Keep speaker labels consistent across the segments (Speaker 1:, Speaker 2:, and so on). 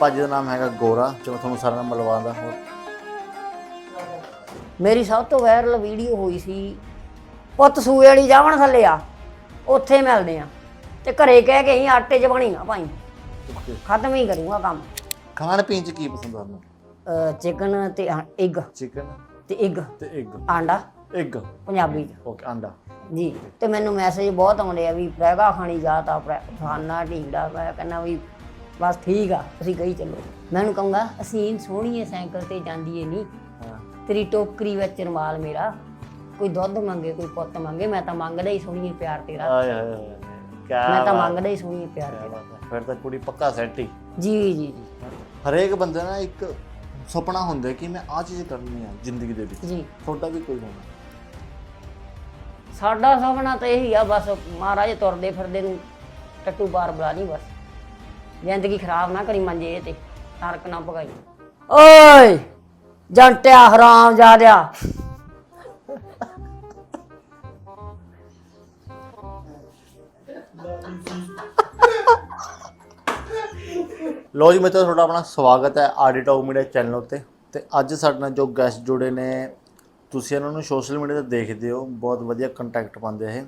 Speaker 1: ਭਾਜੀ ਦਾ ਨਾਮ ਹੈਗਾ ਗੋਰਾ ਚਲੋ ਤੁਹਾਨੂੰ ਸਾਰਾ ਨਾਮ ਮਿਲਵਾਉਂਦਾ ਹੋਰ।
Speaker 2: ਮੇਰੀ ਸਭ ਤੋਂ ਵਾਇਰਲ ਵੀਡੀਓ ਹੋਈ ਸੀ ਪੁੱਤ ਸੂਏ ਵਾਲੀ ਜਾਵਣ ਥੱਲੇ ਆ ਉੱਥੇ ਮਿਲਦੇ ਆ। ਤੇ ਘਰੇ ਕਹਿ ਕੇ ਹੀ ਆਟੇ 'ਚ ਬਣੀ ਨਾ ਭਾਈ ਖਤਮ ਹੀ ਕਰੂੰਗਾ ਕੰਮ।
Speaker 1: ਖਾਣ ਪੀਣ ਚ ਕੀ ਪਸੰਦ ਤੁਹਾਨੂੰ?
Speaker 2: ਚਿਕਨ ਤੇ ਐਗ
Speaker 1: ਚਿਕਨ
Speaker 2: ਤੇ ਐਗ
Speaker 1: ਤੇ ਐਗ
Speaker 2: ਆਂਡਾ।
Speaker 1: ਐਗ
Speaker 2: ਪੰਜਾਬੀ 'ਚ।
Speaker 1: ਓਕੇ ਅੰਡਾ
Speaker 2: ਜੀ ਤੇ ਮੈਨੂੰ ਮੈਸੇਜ ਬਹੁਤ ਆਉਂਦੇ ਆ ਵੀ ਪ੍ਰੈਗਾ ਖਾਣੀ ਜਾ ਤਾਂ ਫਾਨਾ ਢੀਂਗੜਾ ਮੈਂ ਕਹਿੰਦਾ ਵੀ ਬਸ ਠੀਕ ਆ ਤੁਸੀਂ ਕਹੀ ਚੱਲੋ। ਮੈਂ ਉਹਨੂੰ ਕਹੂੰਗਾ ਅਸੀਂ ਸੋਹਣੀਏ ਸਾਈਕਲ ਤੇ ਜਾਂਦੀ ਏ ਨਹੀਂ ਤੇਰੀ ਟੋਕਰੀ ਵਿੱਚ ਰੁਮਾਲ ਮੇਰਾ। ਕੋਈ ਦੁੱਧ ਮੰਗੇ ਕੋਈ ਪੁੱਤ ਮੰਗੇ ਮੈਂ ਤਾਂ ਮੰਗਦਾ ਹੀ ਸੋਹਣੀਏ ਪਿਆਰ ਤੇਰਾ।
Speaker 1: ਆਏ ਹਾਏ ਹਾਏ ਕੀ
Speaker 2: ਮੈਂ ਤਾਂ ਮੰਗਦਾ ਹੀ ਸੋਹਣੀਏ ਪਿਆਰ ਤੇਰਾ।
Speaker 1: ਫਿਰ ਤਾਂ ਕੁੜੀ ਪੱਕਾ ਸੈੱਟ
Speaker 2: ਜੀ ਜੀ ਜੀ।
Speaker 1: ਹਰੇਕ ਬੰਦੇ ਦਾ ਇੱਕ ਸੁਪਨਾ ਹੁੰਦਾ ਕਿ ਮੈਂ ਆ ਚੀਜ਼ ਕਰਨੀ ਆ ਜ਼ਿੰਦਗੀ ਦੇ ਵਿੱਚ।
Speaker 2: ਜੀ।
Speaker 1: ਤੁਹਾਡਾ ਵੀ ਕੋਈ ਹੋਣਾ।
Speaker 2: ਸਾਡਾ ਸੁਪਨਾ ਤਾਂ ਇਹੀ ਆ ਬਸ ਮਹਾਰਾਜ ਤੁਰਦੇ ਫਿਰਦੇ ਨੂੰ ਟੱਟੂ ਬਾਰ ਬੁਲਾ ਨਹੀਂ ਬਸ। ਜ਼ਿੰਦਗੀ ਖਰਾਬ ਨਾ ਕਰੀ ਮੰਜੇ ਤੇ ਨਰਕ ਨਾ ਭਗਾਈ। ਓਏ ਜੰਟਿਆ ਹਰਾਮ ਜਾਦਿਆ।
Speaker 1: ਲੋ ਜੀ ਮਿੱਤਰੋ ਤੁਹਾਡਾ ਆਪਣਾ ਸਵਾਗਤ ਹੈ ਆਡੀ ਟੌਕ ਮੀਡੀਆ ਚੈਨਲ ਉੱਤੇ। ਤੇ ਅੱਜ ਸਾਡੇ ਨਾਲ ਜੋ ਗੈਸਟ ਜੁੜੇ ਨੇ ਤੁਸੀਂ ਇਹਨਾਂ ਨੂੰ ਸੋਸ਼ਲ ਮੀਡੀਆ ਤੇ ਦੇਖਦੇ ਹੋ ਬਹੁਤ ਵਧੀਆ ਕੰਟੈਕਟ ਪਾਉਂਦੇ ਇਹ।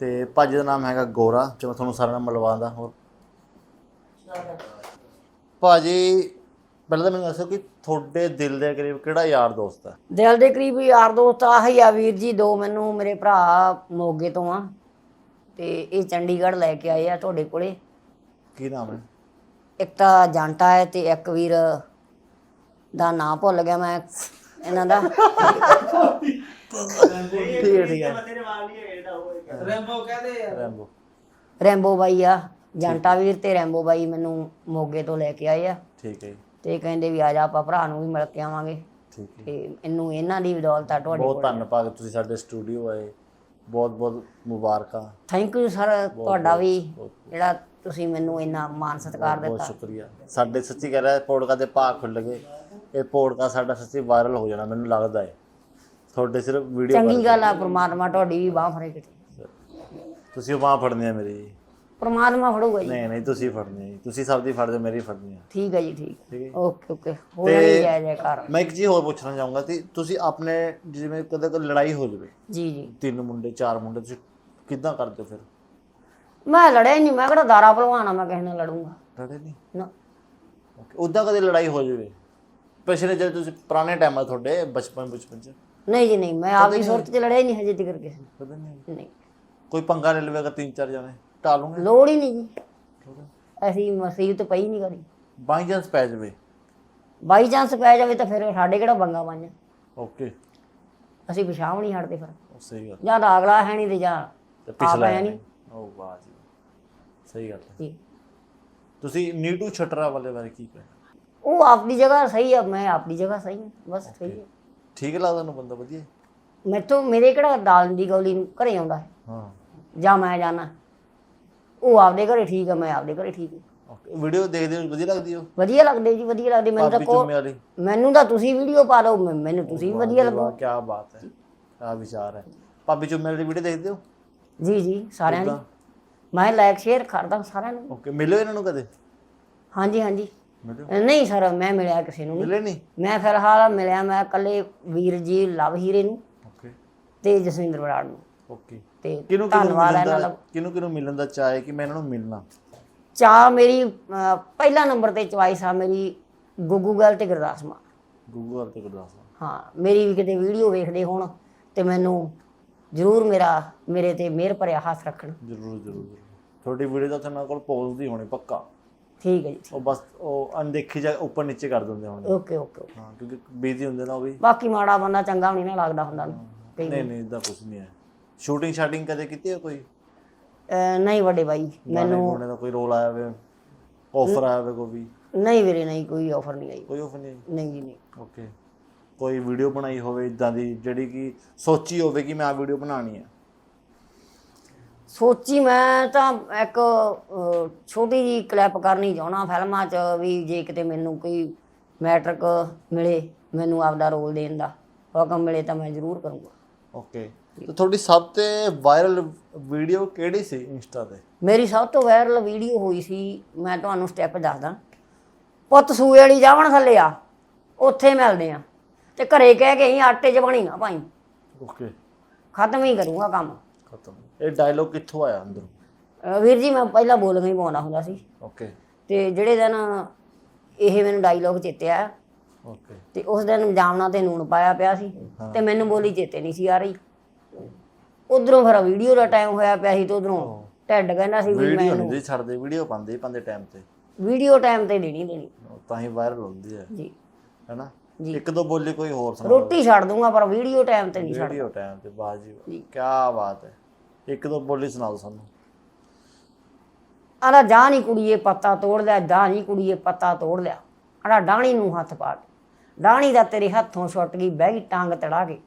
Speaker 1: ਤੇ ਭਾਜੀ ਦਾ ਨਾਮ ਹੈਗਾ ਗੋਰਾ ਚਲੋ ਤੁਹਾਨੂੰ ਸਾਰਾ ਨਾਮ ਮਿਲਵਾਉਂਦਾ ਹੋਰ ਭਾਜੀ ਪਹਿਲਾਂ ਤਾਂ ਮੈਨੂੰ ਦੱਸੋ ਕਿ ਤੁਹਾਡੇ ਦਿਲ ਦੇ ਕਰੀਬ ਕਿਹੜਾ ਯਾਰ ਦੋਸਤ ਹੈ
Speaker 2: ਦਿਲ ਦੇ ਕਰੀਬ ਯਾਰ ਦੋਸਤ ਆਹੀ ਆ ਵੀਰ ਜੀ ਦੋ ਮੈਨੂੰ ਮੇਰੇ ਭਰਾ ਮੋਗੇ ਤੋਂ ਆ ਤੇ ਇਹ ਚੰਡੀਗੜ੍ਹ ਲੈ ਕੇ ਆਏ ਆ ਤੁਹਾਡੇ ਕੋਲੇ।
Speaker 1: ਕੀ ਨਾਮ ਹੈ?
Speaker 2: ਇੱਕ ਤਾਂ ਜਾਂਟਾ ਹੈ ਤੇ ਇੱਕ ਵੀਰ ਦਾ ਨਾਂ ਭੁੱਲ ਗਿਆ ਮੈਂ ਇਹਨਾਂ ਦਾ।
Speaker 1: ਠੀਕ ਹੈ। ਠੀਕ ਹੈ
Speaker 3: ਰੈਂਬੋ ਕਹਦੇ ਯਾਰ
Speaker 1: ਰੈਂਬੋ
Speaker 2: ਰੈਂਬੋ ਬਾਈ ਆ। ਜਾਂਟਾ ਵੀਰ ਤੇ ਰੈਂਬੋ ਬਾਈ ਮੈਨੂੰ ਮੋਗੇ ਤੋਂ ਲੈ ਕੇ ਆਏ ਆ।
Speaker 1: ਠੀਕ ਹੈ ਜੀ,
Speaker 2: ਤੇ ਕਹਿੰਦੇ ਵੀ ਆ ਜਾ ਆਪਾਂ ਭਰਾ ਨੂੰ ਵੀ ਮਿਲ ਕੇ ਆਵਾਂਗੇ।
Speaker 1: ਠੀਕ ਹੈ।
Speaker 2: ਤੇ ਇਹਨੂੰ ਇਹਨਾਂ ਦੀ ਬਦੌਲਤ ਆ ਤੁਹਾਡੇ
Speaker 1: ਬਹੁਤ ਧੰਨਵਾਦ ਤੁਸੀਂ ਸਾਡੇ ਸਟੂਡੀਓ ਆਏ। ਬਹੁਤ ਬਹੁਤ ਮੁਬਾਰਕਾਂ।
Speaker 2: ਥੈਂਕ ਯੂ ਸਰ ਤੁਹਾਡਾ ਵੀ ਜਿਹੜਾ ਤੁਸੀਂ ਮੈਨੂੰ ਇੰਨਾ ਮਾਨ ਸਤਿਕਾਰ
Speaker 1: ਬਹੁਤ
Speaker 2: ਦਿੱਤਾ।
Speaker 1: ਸ਼ੁਕਰੀਆ। ਸਾਡੇ ਸੱਚੀ ਕਹਿ ਰਿਹਾ ਪੋਡਕਾ ਦੇ ਭਾਅ ਖੁੱਲ ਗਏ। ਇਹ ਪੋਡਕਾ ਸਾਡਾ ਸੱਚੀ ਵਾਇਰਲ ਹੋ ਜਾਣਾ ਮੈਨੂੰ ਲੱਗਦਾ ਹੈ। ਤੁਹਾਡੇ ਸਿਰਫ ਵੀਡੀਓ
Speaker 2: ਚੰਗੀ ਗੱਲ ਆ ਪ੍ਰਮਾਤਮਾ ਤੁਹਾਡੀ ਵੀ ਬਾਹ ਫੜੇ ਕਿਤੇ।
Speaker 1: ਤੁਸੀਂ ਬਾਹ ਫੜਨੀ ਹੈ ਮੇਰੀ
Speaker 2: ਪ੍ਰਮਾਤਮਾ ਫੜੂਗਾ ਜੀ।
Speaker 1: ਨਹੀਂ ਨਹੀਂ ਤੁਸੀਂ ਫੜਨੀ ਹੈ ਜੀ। ਤੁਸੀਂ ਸਭ ਦੀ ਫੜਦੇ ਮੇਰੀ ਫੜਨੀ ਹੈ।
Speaker 2: ਠੀਕ ਹੈ ਜੀ ਠੀਕ।
Speaker 1: ਹੈ
Speaker 2: ਓਕੇ ਓਕੇ। ਹੋ ਜਾਣੀ ਜੈ ਜੈਕਾਰ।
Speaker 1: ਮੈਂ ਇੱਕ ਚੀਜ਼ ਹੋਰ ਪੁੱਛਣਾ ਚਾਹੂੰਗਾ ਕਿ ਤੁਸੀਂ ਆਪਣੇ ਜਿਵੇਂ ਕਦੇ ਕਦੇ ਲੜਾਈ ਹੋ ਜਾਵੇ।
Speaker 2: ਜੀ ਜੀ।
Speaker 1: ਤਿੰਨ ਮੁੰਡੇ ਚਾਰ ਮੁੰਡੇ ਤੁਸੀਂ ਕਿੱਦਾਂ ਕਰਦੇ ਹੋ ਫਿਰ?
Speaker 2: ਮੈਂ ਲੜਿਆ ਹੀ ਨਹੀਂ ਮੈਂ ਕਿਹੜਾ ਦਾਰਾ ਭਲਵਾਨ ਮੈਂ ਕਿਸੇ ਨਾਲ ਲੜੂੰਗਾ।
Speaker 1: ਲੜੇ ਨਹੀਂ?
Speaker 2: ਨਾ।
Speaker 1: ਓਕੇ ਉਦਾਂ ਕਦੇ ਲੜਾਈ ਹੋ ਜਾਵੇ? ਪਿਛਲੇ ਜਦ ਤੁਸੀਂ ਪੁਰਾਣੇ ਟਾਈਮਾਂ ਤੁਹਾਡੇ ਬਚਪਨ ਬਚਪਨ ਚ?
Speaker 2: ਨਹੀਂ ਜੀ ਨਹੀਂ ਮੈਂ ਆਪਦੀ ਸੁਰਤ 'ਚ ਲੜਿਆ ਹੀ ਨਹੀਂ ਹਜੇ ਤੱਕ ਕਿਸੇ ਨਾਲ। ਨਹੀਂ
Speaker 1: ਕੋਈ ਪੰਗਾ ਲੈ ਲਵੇਗਾ ਤਿੰਨ ਚਾਰ ਜਣੇ? ਟਾਲੂਗੇ
Speaker 2: ਲੋੜ ਹੀ ਨਹੀਂ ਜੀ। ਐਸੀ ਮੁਸੀਬਤ ਪਈ ਨਹੀਂ ਕਰੀ
Speaker 1: ਬਾਈ ਚਾਂਸ ਪੈ ਜਾਵੇ।
Speaker 2: ਬਾਈ ਚਾਂਸ ਪੈ ਜਾਵੇ ਤਾਂ ਫਿਰ ਸਾਡੇ ਕਿਹੜਾ ਬੰਗਾ ਬਣ
Speaker 1: ਓਕੇ।
Speaker 2: ਅਸੀਂ ਪਿਛਾਂਹ ਨਹੀਂ ਹਟਦੇ ਫਿਰ।
Speaker 1: ਸਹੀ ਗੱਲ।
Speaker 2: ਜਾਂ ਤਾਂ ਅਗਲਾ ਹੈ ਨਹੀਂ ਤੇ ਜਾਂ
Speaker 1: ਤੇ ਪਿਛਲਾ
Speaker 2: ਹੈ ਨਹੀਂ।
Speaker 1: ਉਹ ਵਾਹ ਜੀ ਸਹੀ ਗੱਲ ਹੈ। ਤੁਸੀਂ ਨੀਟੂ ਛਟਰਾ ਵਾਲੇ ਬਾਰੇ ਕੀ ਕਹਿਣਾ?
Speaker 2: ਉਹ ਆਪਦੀ ਜਗ੍ਹਾ ਸਹੀ ਆ ਮੈਂ ਆਪਦੀ ਜਗ੍ਹਾ ਸਹੀ ਹਾਂ ਬਸ ਸਹੀ ਹੈ
Speaker 1: ਠੀਕ ਲੱਗਦਾ ਤੁਹਾਨੂੰ ਬੰਦਾ ਵਧੀਆ?
Speaker 2: ਮੈਥੋਂ ਮੇਰੇ ਕਿਹੜਾ ਦਾਲ ਦੀ ਗੌਲੀ ਘਰੇ ਆਉਂਦਾ ਹਾਂ। ਜਾਂ ਮੈਂ ਜਾਣਾ? ਉਹ ਆਪਦੇ ਘਰੇ ਠੀਕ ਆ ਮੈਂ ਆਪਦੇ ਘਰੇ ਠੀਕ ਹਾਂ
Speaker 1: ਵੀਡੀਓ ਦੇਖਦੇ ਹੋ ਵਧੀਆ ਲੱਗਦੀ ਹੋ
Speaker 2: ਵਧੀਆ ਲੱਗਦੇ ਜੀ ਵਧੀਆ ਲੱਗਦੇ। ਮੈਨੂੰ ਤਾਂ ਕੋ ਮੈਨੂੰ ਤਾਂ ਤੁਸੀਂ ਵੀਡੀਓ ਪਾ ਮੈਂ- ਮੈਨੂੰ ਤੁਸੀਂ ਵੀ ਵਧੀਆ ਲੱਗੋ।
Speaker 1: ਕੀ ਬਾਤ ਹੈ ਆ ਵਿਚਾਰ ਹੈ। ਭਾਬੀ ਚੁੰਮੇ ਵਾਲੀ ਵੀਡੀਓ ਦੇਖਦੇ ਹੋ?
Speaker 2: ਜੀ ਜੀ ਸਾਰਿਆਂ ਦੀ? ਮੈਂ ਲਾਈਕ ਸ਼ੇਅਰ ਕਰਦਾ ਸਾਰਿਆਂ ਨੂੰ।
Speaker 1: ਓਕੇ ਮਿਲਿਓ ਇਹਨਾਂ ਨੂੰ ਕਦੇ?
Speaker 2: ਹਾਂਜੀ ਹਾਂਜੀ। ਨਹੀਂ ਸਰ ਮੈਂ ਮਿਲਿਆ ਕਿਸੇ ਨੂੰ ਨਹੀਂ
Speaker 1: ਮਿਲੇ ਨਹੀਂ।
Speaker 2: ਮੈਂ ਫਿਲਹਾਲ ਮਿਲਿਆ ਮੈਂ ਇਕੱਲੇ ਵੀਰ ਜੀ ਲਵ ਹੀਰੇ ਨੂੰ
Speaker 1: ਓਕੇ
Speaker 2: ਤੇ ਜਸਵਿੰਦਰ ਬਰਾੜ ਨੂੰ।
Speaker 1: ਓਕੇ
Speaker 2: ਤੇ
Speaker 1: ਕਿਹਨੂੰ ਕਿਹਨੂੰ
Speaker 2: ਧੰਨਵਾਦ ਹੈ
Speaker 1: ਮਿਲਣ
Speaker 2: ਇਹਨਾਂ
Speaker 1: ਦਾ।
Speaker 2: ਦਾ
Speaker 1: ਕਿਹਨੂੰ ਕਿਹਨੂੰ ਮਿਲਣ ਦਾ ਚਾਹ ਹੈ ਕਿ ਮੈਂ ਇਹਨਾਂ ਨੂੰ ਮਿਲਣਾ?
Speaker 2: ਚਾਹ ਮੇਰੀ ਪਹਿਲਾ ਨੰਬਰ ਤੇ ਚੁਆਇਸ ਆ ਮੇਰੀ ਗੁੱਗੂ ਗੱਲ ਤੇ ਗੁਰਦਾਸ ਮਾਨ।
Speaker 1: ਗੂਗਲ ਤੇ ਗੁਰਦਾਸ
Speaker 2: ਹਾਂ ਮੇਰੀ ਵੀ ਕਿਤੇ ਵੀਡੀਓ ਵੇਖਦੇ ਹੋਣ ਤੇ ਮੈਨੂੰ ਜ਼ਰੂਰ ਮੇਰਾ ਮੇਰੇ ਤੇ ਮਿਹਰ ਭਰਿਆ ਹੱਥ ਰੱਖਣ।
Speaker 1: ਜ਼ਰੂਰ ਜ਼ਰੂਰ ਜ਼ਰੂਰ। ਤੁਹਾਡੀ ਵੀਡੀਓ ਤਾਂ ਉਹਨਾਂ ਕੋਲ ਪੋਜ਼ਦੀ ਹੋਣੀ ਪੱਕਾ?
Speaker 2: ਠੀਕ ਹੈ ਜੀ
Speaker 1: ਉਹ ਬਸ ਉਹ ਅਣਦੇਖੀ ਜਾ ਉੱਪਰ ਨੀਚੇ ਕਰ ਦਿੰਦੇ ਹੋਣੇ
Speaker 2: ਓਕੇ ਓਕੇ ਓਕੇ।
Speaker 1: ਹਾਂ ਕਿਉਂਕਿ ਬੀਜ਼ੀ ਹੁੰਦੇ ਨਾ ਉਹ ਵੀ।
Speaker 2: ਬਾਕੀ ਮਾੜਾ ਬੰਦਾ ਚੰਗਾ ਵੀ ਨਹੀਂ ਨਾ ਲੱਗਦਾ ਹੁੰਦਾ।
Speaker 1: ਨਹੀਂ ਨਹੀਂ ਇਦਾਂ ਕੁਝ ਨਹੀਂ ਹੈ। ਸ਼ੂਟਿੰਗ ਸ਼ਾਟਿੰਗ ਕਦੇ ਕੀਤੀ ਹੈ ਕੋਈ?
Speaker 2: ਨਹੀਂ ਵੱਡੇ ਬਾਈ
Speaker 1: ਮੈਨੂੰ ਗਾਣੇ ਦਾ ਕੋਈ ਰੋਲ ਆਇਆ ਹੋਵੇ ਆਫਰ ਆਇਆ ਹੋਵੇ ਕੋਈ ਵੀ?
Speaker 2: ਨਹੀਂ ਵੀਰੇ ਨਹੀਂ ਕੋਈ ਆਫਰ ਨਹੀਂ ਆਈ।
Speaker 1: ਕੋਈ ਆਫਰ ਨਹੀਂ
Speaker 2: ਨਹੀਂ ਜੀ ਨਹੀਂ।
Speaker 1: ਓਕੇ ਕੋਈ ਵੀਡੀਓ ਬਣਾਈ ਹੋਵੇ ਇਦਾਂ ਦੀ ਜਿਹੜੀ ਕਿ ਸੋਚੀ ਹੋਵੇ ਕਿ ਮੈਂ ਆ ਵੀਡੀਓ ਬਣਾਉਣੀ ਹੈ
Speaker 2: ਸੋਚੀ ਮੈਂ ਤਾਂ ਇੱਕ ਛੋਟੀ ਜੀ ਕਲਿੱਪ ਕਰਨੀ ਚਾਹਣਾ ਫਿਲਮਾਂ 'ਚ ਵੀ ਜੇ ਕਿਤੇ ਮੈਨੂੰ ਕੋਈ ਮੈਟ੍ਰਿਕ ਮਿਲੇ ਮੈਨੂੰ ਆਪਦਾ ਰੋਲ ਦੇਣ ਦਾ। ਹੁਕਮ ਮਿਲੇ ਤਾਂ ਮੈਂ ਜ਼ਰੂਰ ਕਰੂੰਗਾ।
Speaker 1: ਓਕੇ ਤੇ ਤੁਹਾਡੀ ਸਭ ਤੋਂ ਵਾਇਰਲ ਵੀਡੀਓ ਕਿਹੜੀ ਸੀ ਇੰਸਟਾ ਤੇ?
Speaker 2: ਮੇਰੀ ਸਭ ਤੋਂ ਵਾਇਰਲ ਵੀਡੀਓ ਹੋਈ ਸੀ ਮੈਂ ਤੁਹਾਨੂੰ ਸਟੈਪ ਦੱਸਦਾ। ਪੁੱਤ ਸੂਏ ਵਾਲੀ ਜਾਵਣ ਥੱਲੇ ਆ ਉੱਥੇ ਮਿਲਦੇ ਆ। ਤੇ ਘਰੇ ਕਹਿ ਕੇ ਅਸੀਂ ਆਟੇ 'ਚ ਬਣੀ ਨਾ ਭਾਈ।
Speaker 1: ਓਕੇ
Speaker 2: ਖਤਮ ਹੀ ਕਰੂੰਗਾ ਕੰਮ।
Speaker 1: ਖਤਮ। ਇਹ ਡਾਇਲੋਗ ਕਿੱਥੋਂ ਆਇਆ ਅੰਦਰੋਂ?
Speaker 2: ਅਹ ਵੀਰ ਜੀ ਮੈਂ ਪਹਿਲਾਂ ਬੋਲ ਹੀ ਪਾਉਂਦਾ ਹੁੰਦਾ ਸੀ।
Speaker 1: ਓਕੇ
Speaker 2: ਤੇ ਜਿਹੜੇ ਦਿਨ ਇਹ ਮੈਨੂੰ ਡਾਇਲੋਗ ਚੇਤੇ ਆਇਆ
Speaker 1: ਓਕੇ
Speaker 2: ਤੇ ਉਸ ਦਿਨ ਜਾਮਣਾ ਤੇ ਨੂਣ ਪਾਇਆ ਪਿਆ ਸੀ। ਤੇ ਮੈਨੂੰ ਬੋਲੀ ਚੇਤੇ ਨਹੀਂ ਸੀ ਆ ਰਹੀ। ਉਧਰੋਂ ਫਿਰ ਵੀਡੀਓ ਦਾ ਟਾਈਮ ਹੋਇਆ ਪਿਆ ਸੀ ਤੇ ਉਧਰੋਂ ਢੱਡ ਕਹਿੰਦਾ ਸੀ ਵੀ
Speaker 1: ਵੀਡੀਓ
Speaker 2: ਮੈਨੂੰ
Speaker 1: ਨਹੀਂ ਛੱਡਦੇ ਵੀਡੀਓ ਪਾਉਂਦੇ ਹੀ ਪਾਉਂਦੇ ਟਾਈਮ ਤੇ।
Speaker 2: ਵੀਡੀਓ ਟਾਈਮ ਤੇ ਦੇਣੀ ਦੇਣੀ।
Speaker 1: ਉਹ ਤਾਂ ਹੀ ਵਾਇਰਲ ਹੁੰਦੀ ਹੈ
Speaker 2: ਜੀ।
Speaker 1: ਹੈਨਾ?
Speaker 2: ਜੀ।
Speaker 1: ਇੱਕ ਦੋ ਬੋਲੀ ਕੋਈ ਹੋਰ ਸੁਣਾ
Speaker 2: ਰੋਟੀ ਛੱਡ ਦੂੰਗਾ ਪਰ ਵੀਡੀਓ ਟਾਈਮ ਤੇ ਨਹੀਂ ਛੱਡ
Speaker 1: ਵੀਡੀਓ ਟਾਈਮ ਤੇ ਬਾਜੀ
Speaker 2: ਜੀ।
Speaker 1: ਕੀ ਬਾਤ ਹੈ। ਇੱਕ ਦੋ ਬੋਲੀ ਸੁਣਾ ਦਿਓ ਸਾਨੂੰ।
Speaker 2: ਆਲਾ ਜਾ ਨਹੀਂ ਕੁੜੀਏ ਪੱਤਾ ਤੋੜ ਲਿਆ ਜਾ ਨਹੀਂ ਕੁੜੀਏ ਪੱਤਾ ਤੋੜ ਲਿਆ। ਆੜਾ ਡਾਣੀ ਨੂੰ ਹੱਥ ਪਾ ਕੇ। ਡਾਣੀ ਦਾ ਤੇਰੇ ਹੱਥੋਂ ਛੁੱਟ ਗਈ ਬਹਿ ਗਈ ਟੰਗ ਤੜਾ ਕੇ।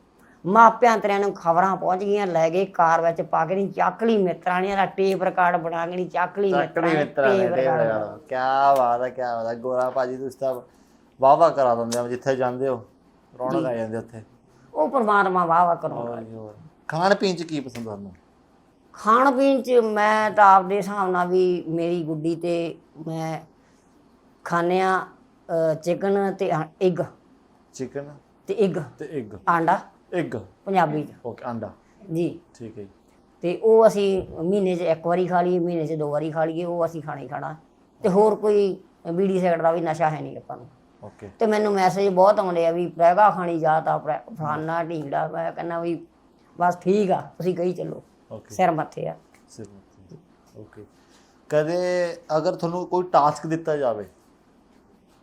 Speaker 2: ਮਾਪਿਆਂ ਤੇਰਿਆਂ ਨੂੰ ਖਬਰਾਂ ਪਹੁੰਚ ਗਈਆਂ ਲੈ ਗਏ ਕਾਰ ਵਿੱਚ ਪਾ ਕੇ ਨਹੀਂ ਚੱਕ ਲਈ ਮਿੱਤਰਾਂ ਨੇ ਇਹਦਾ ਟੇਪ ਰਿਕਾਰਡ ਬਣਾ ਕੇ ਨਹੀਂ ਚੱਕ ਲਈ
Speaker 1: ਚੱਕੜੀ
Speaker 2: ਨੇ
Speaker 1: ਮਿੱਤਰਾਂ ਨੇ
Speaker 2: tape record ਬਣਾ-
Speaker 1: ਕੀ ਬਾਤ ਹੈ ਕੀ ਬਾਤ ਹੈ। ਗੋਰਾ ਭਾਜੀ ਤੁਸੀਂ ਤਾਂ ਵਾਵਾ ਕਰਾ ਦਿੰਦੇ ਆ ਜਿੱਥੇ ਜਾਂਦੇ ਹੋ ਰੌਣਕ ਆ ਜਾਂਦੀ ਉੱਥੇ।
Speaker 2: ਉਹ ਪਰਮਾਤਮਾ ਵਾਹ ਵਾਹ ਕਰੋ
Speaker 1: ਹੋਰ ਜੀ ਹੋਰ। ਖਾਣ ਪੀਣ ਚ ਕੀ ਪਸੰਦ ਤੁਹਾਨੂੰ
Speaker 2: ਖਾਣ ਪੀਣ ਚ ਮੈਂ ਤਾਂ ਆਪਦੇ ਹਿਸਾਬ ਨਾਲ ਵੀ ਮੇਰੀ ਗੁੱਡੀ ਤੇ ਮੈਂ ਖਾਣਿਆ ਚਿਕਨ ਤੇ ਐਗ
Speaker 1: ਚਿਕਨ
Speaker 2: ਤੇ ਐਗ
Speaker 1: ਤੇ ਐਗ
Speaker 2: ਆਂਡਾ।
Speaker 1: ਐਗ
Speaker 2: ਪੰਜਾਬੀ ਚ।
Speaker 1: ਓਕੇ ਅੰਡਾ।
Speaker 2: ਜੀ।
Speaker 1: ਠੀਕ ਹੈ ਜੀ।
Speaker 2: ਤੇ ਉਹ ਅਸੀਂ ਮਹੀਨੇ 'ਚ ਇੱਕ ਵਾਰੀ ਖਾ ਲਈਏ ਮਹੀਨੇ 'ਚ ਦੋ ਵਾਰੀ ਖਾ ਲਈਏ ਉਹ ਅਸੀਂ ਖਾਣਾ ਹੀ ਖਾਣਾ। ਤੇ ਹੋਰ ਕੋਈ ਬੀੜੀ ਸਿਗਰਟ ਦਾ ਵੀ ਨਸ਼ਾ ਹੈ ਨਹੀਂ ਆਪਾਂ ਨੂੰ।
Speaker 1: ਓਕੇ
Speaker 2: ਤੇ ਮੈਨੂੰ ਮੈਸੇਜ ਬਹੁਤ ਆਉਂਦੇ ਆ ਵੀ ਪ੍ਰੈਗਾ ਖਾਣੀ ਜਾ ਤਾਂ ਪ੍ਰੈ- ਫਲਾਨਾ ਢੀਂਗੜਾ ਮੈਂ ਕਹਿੰਦਾ ਵੀ ਬਸ ਠੀਕ ਆ ਤੁਸੀਂ ਕਹੀ ਚੱਲੋ।
Speaker 1: ਓਕੇ
Speaker 2: ਸਿਰ ਮੱਥੇ ਆ।
Speaker 1: ਸਿਰ ਓਕੇ ਕਦੇ ਅਗਰ ਤੁਹਾਨੂੰ ਕੋਈ ਟਾਸਕ ਦਿੱਤਾ ਜਾਵੇ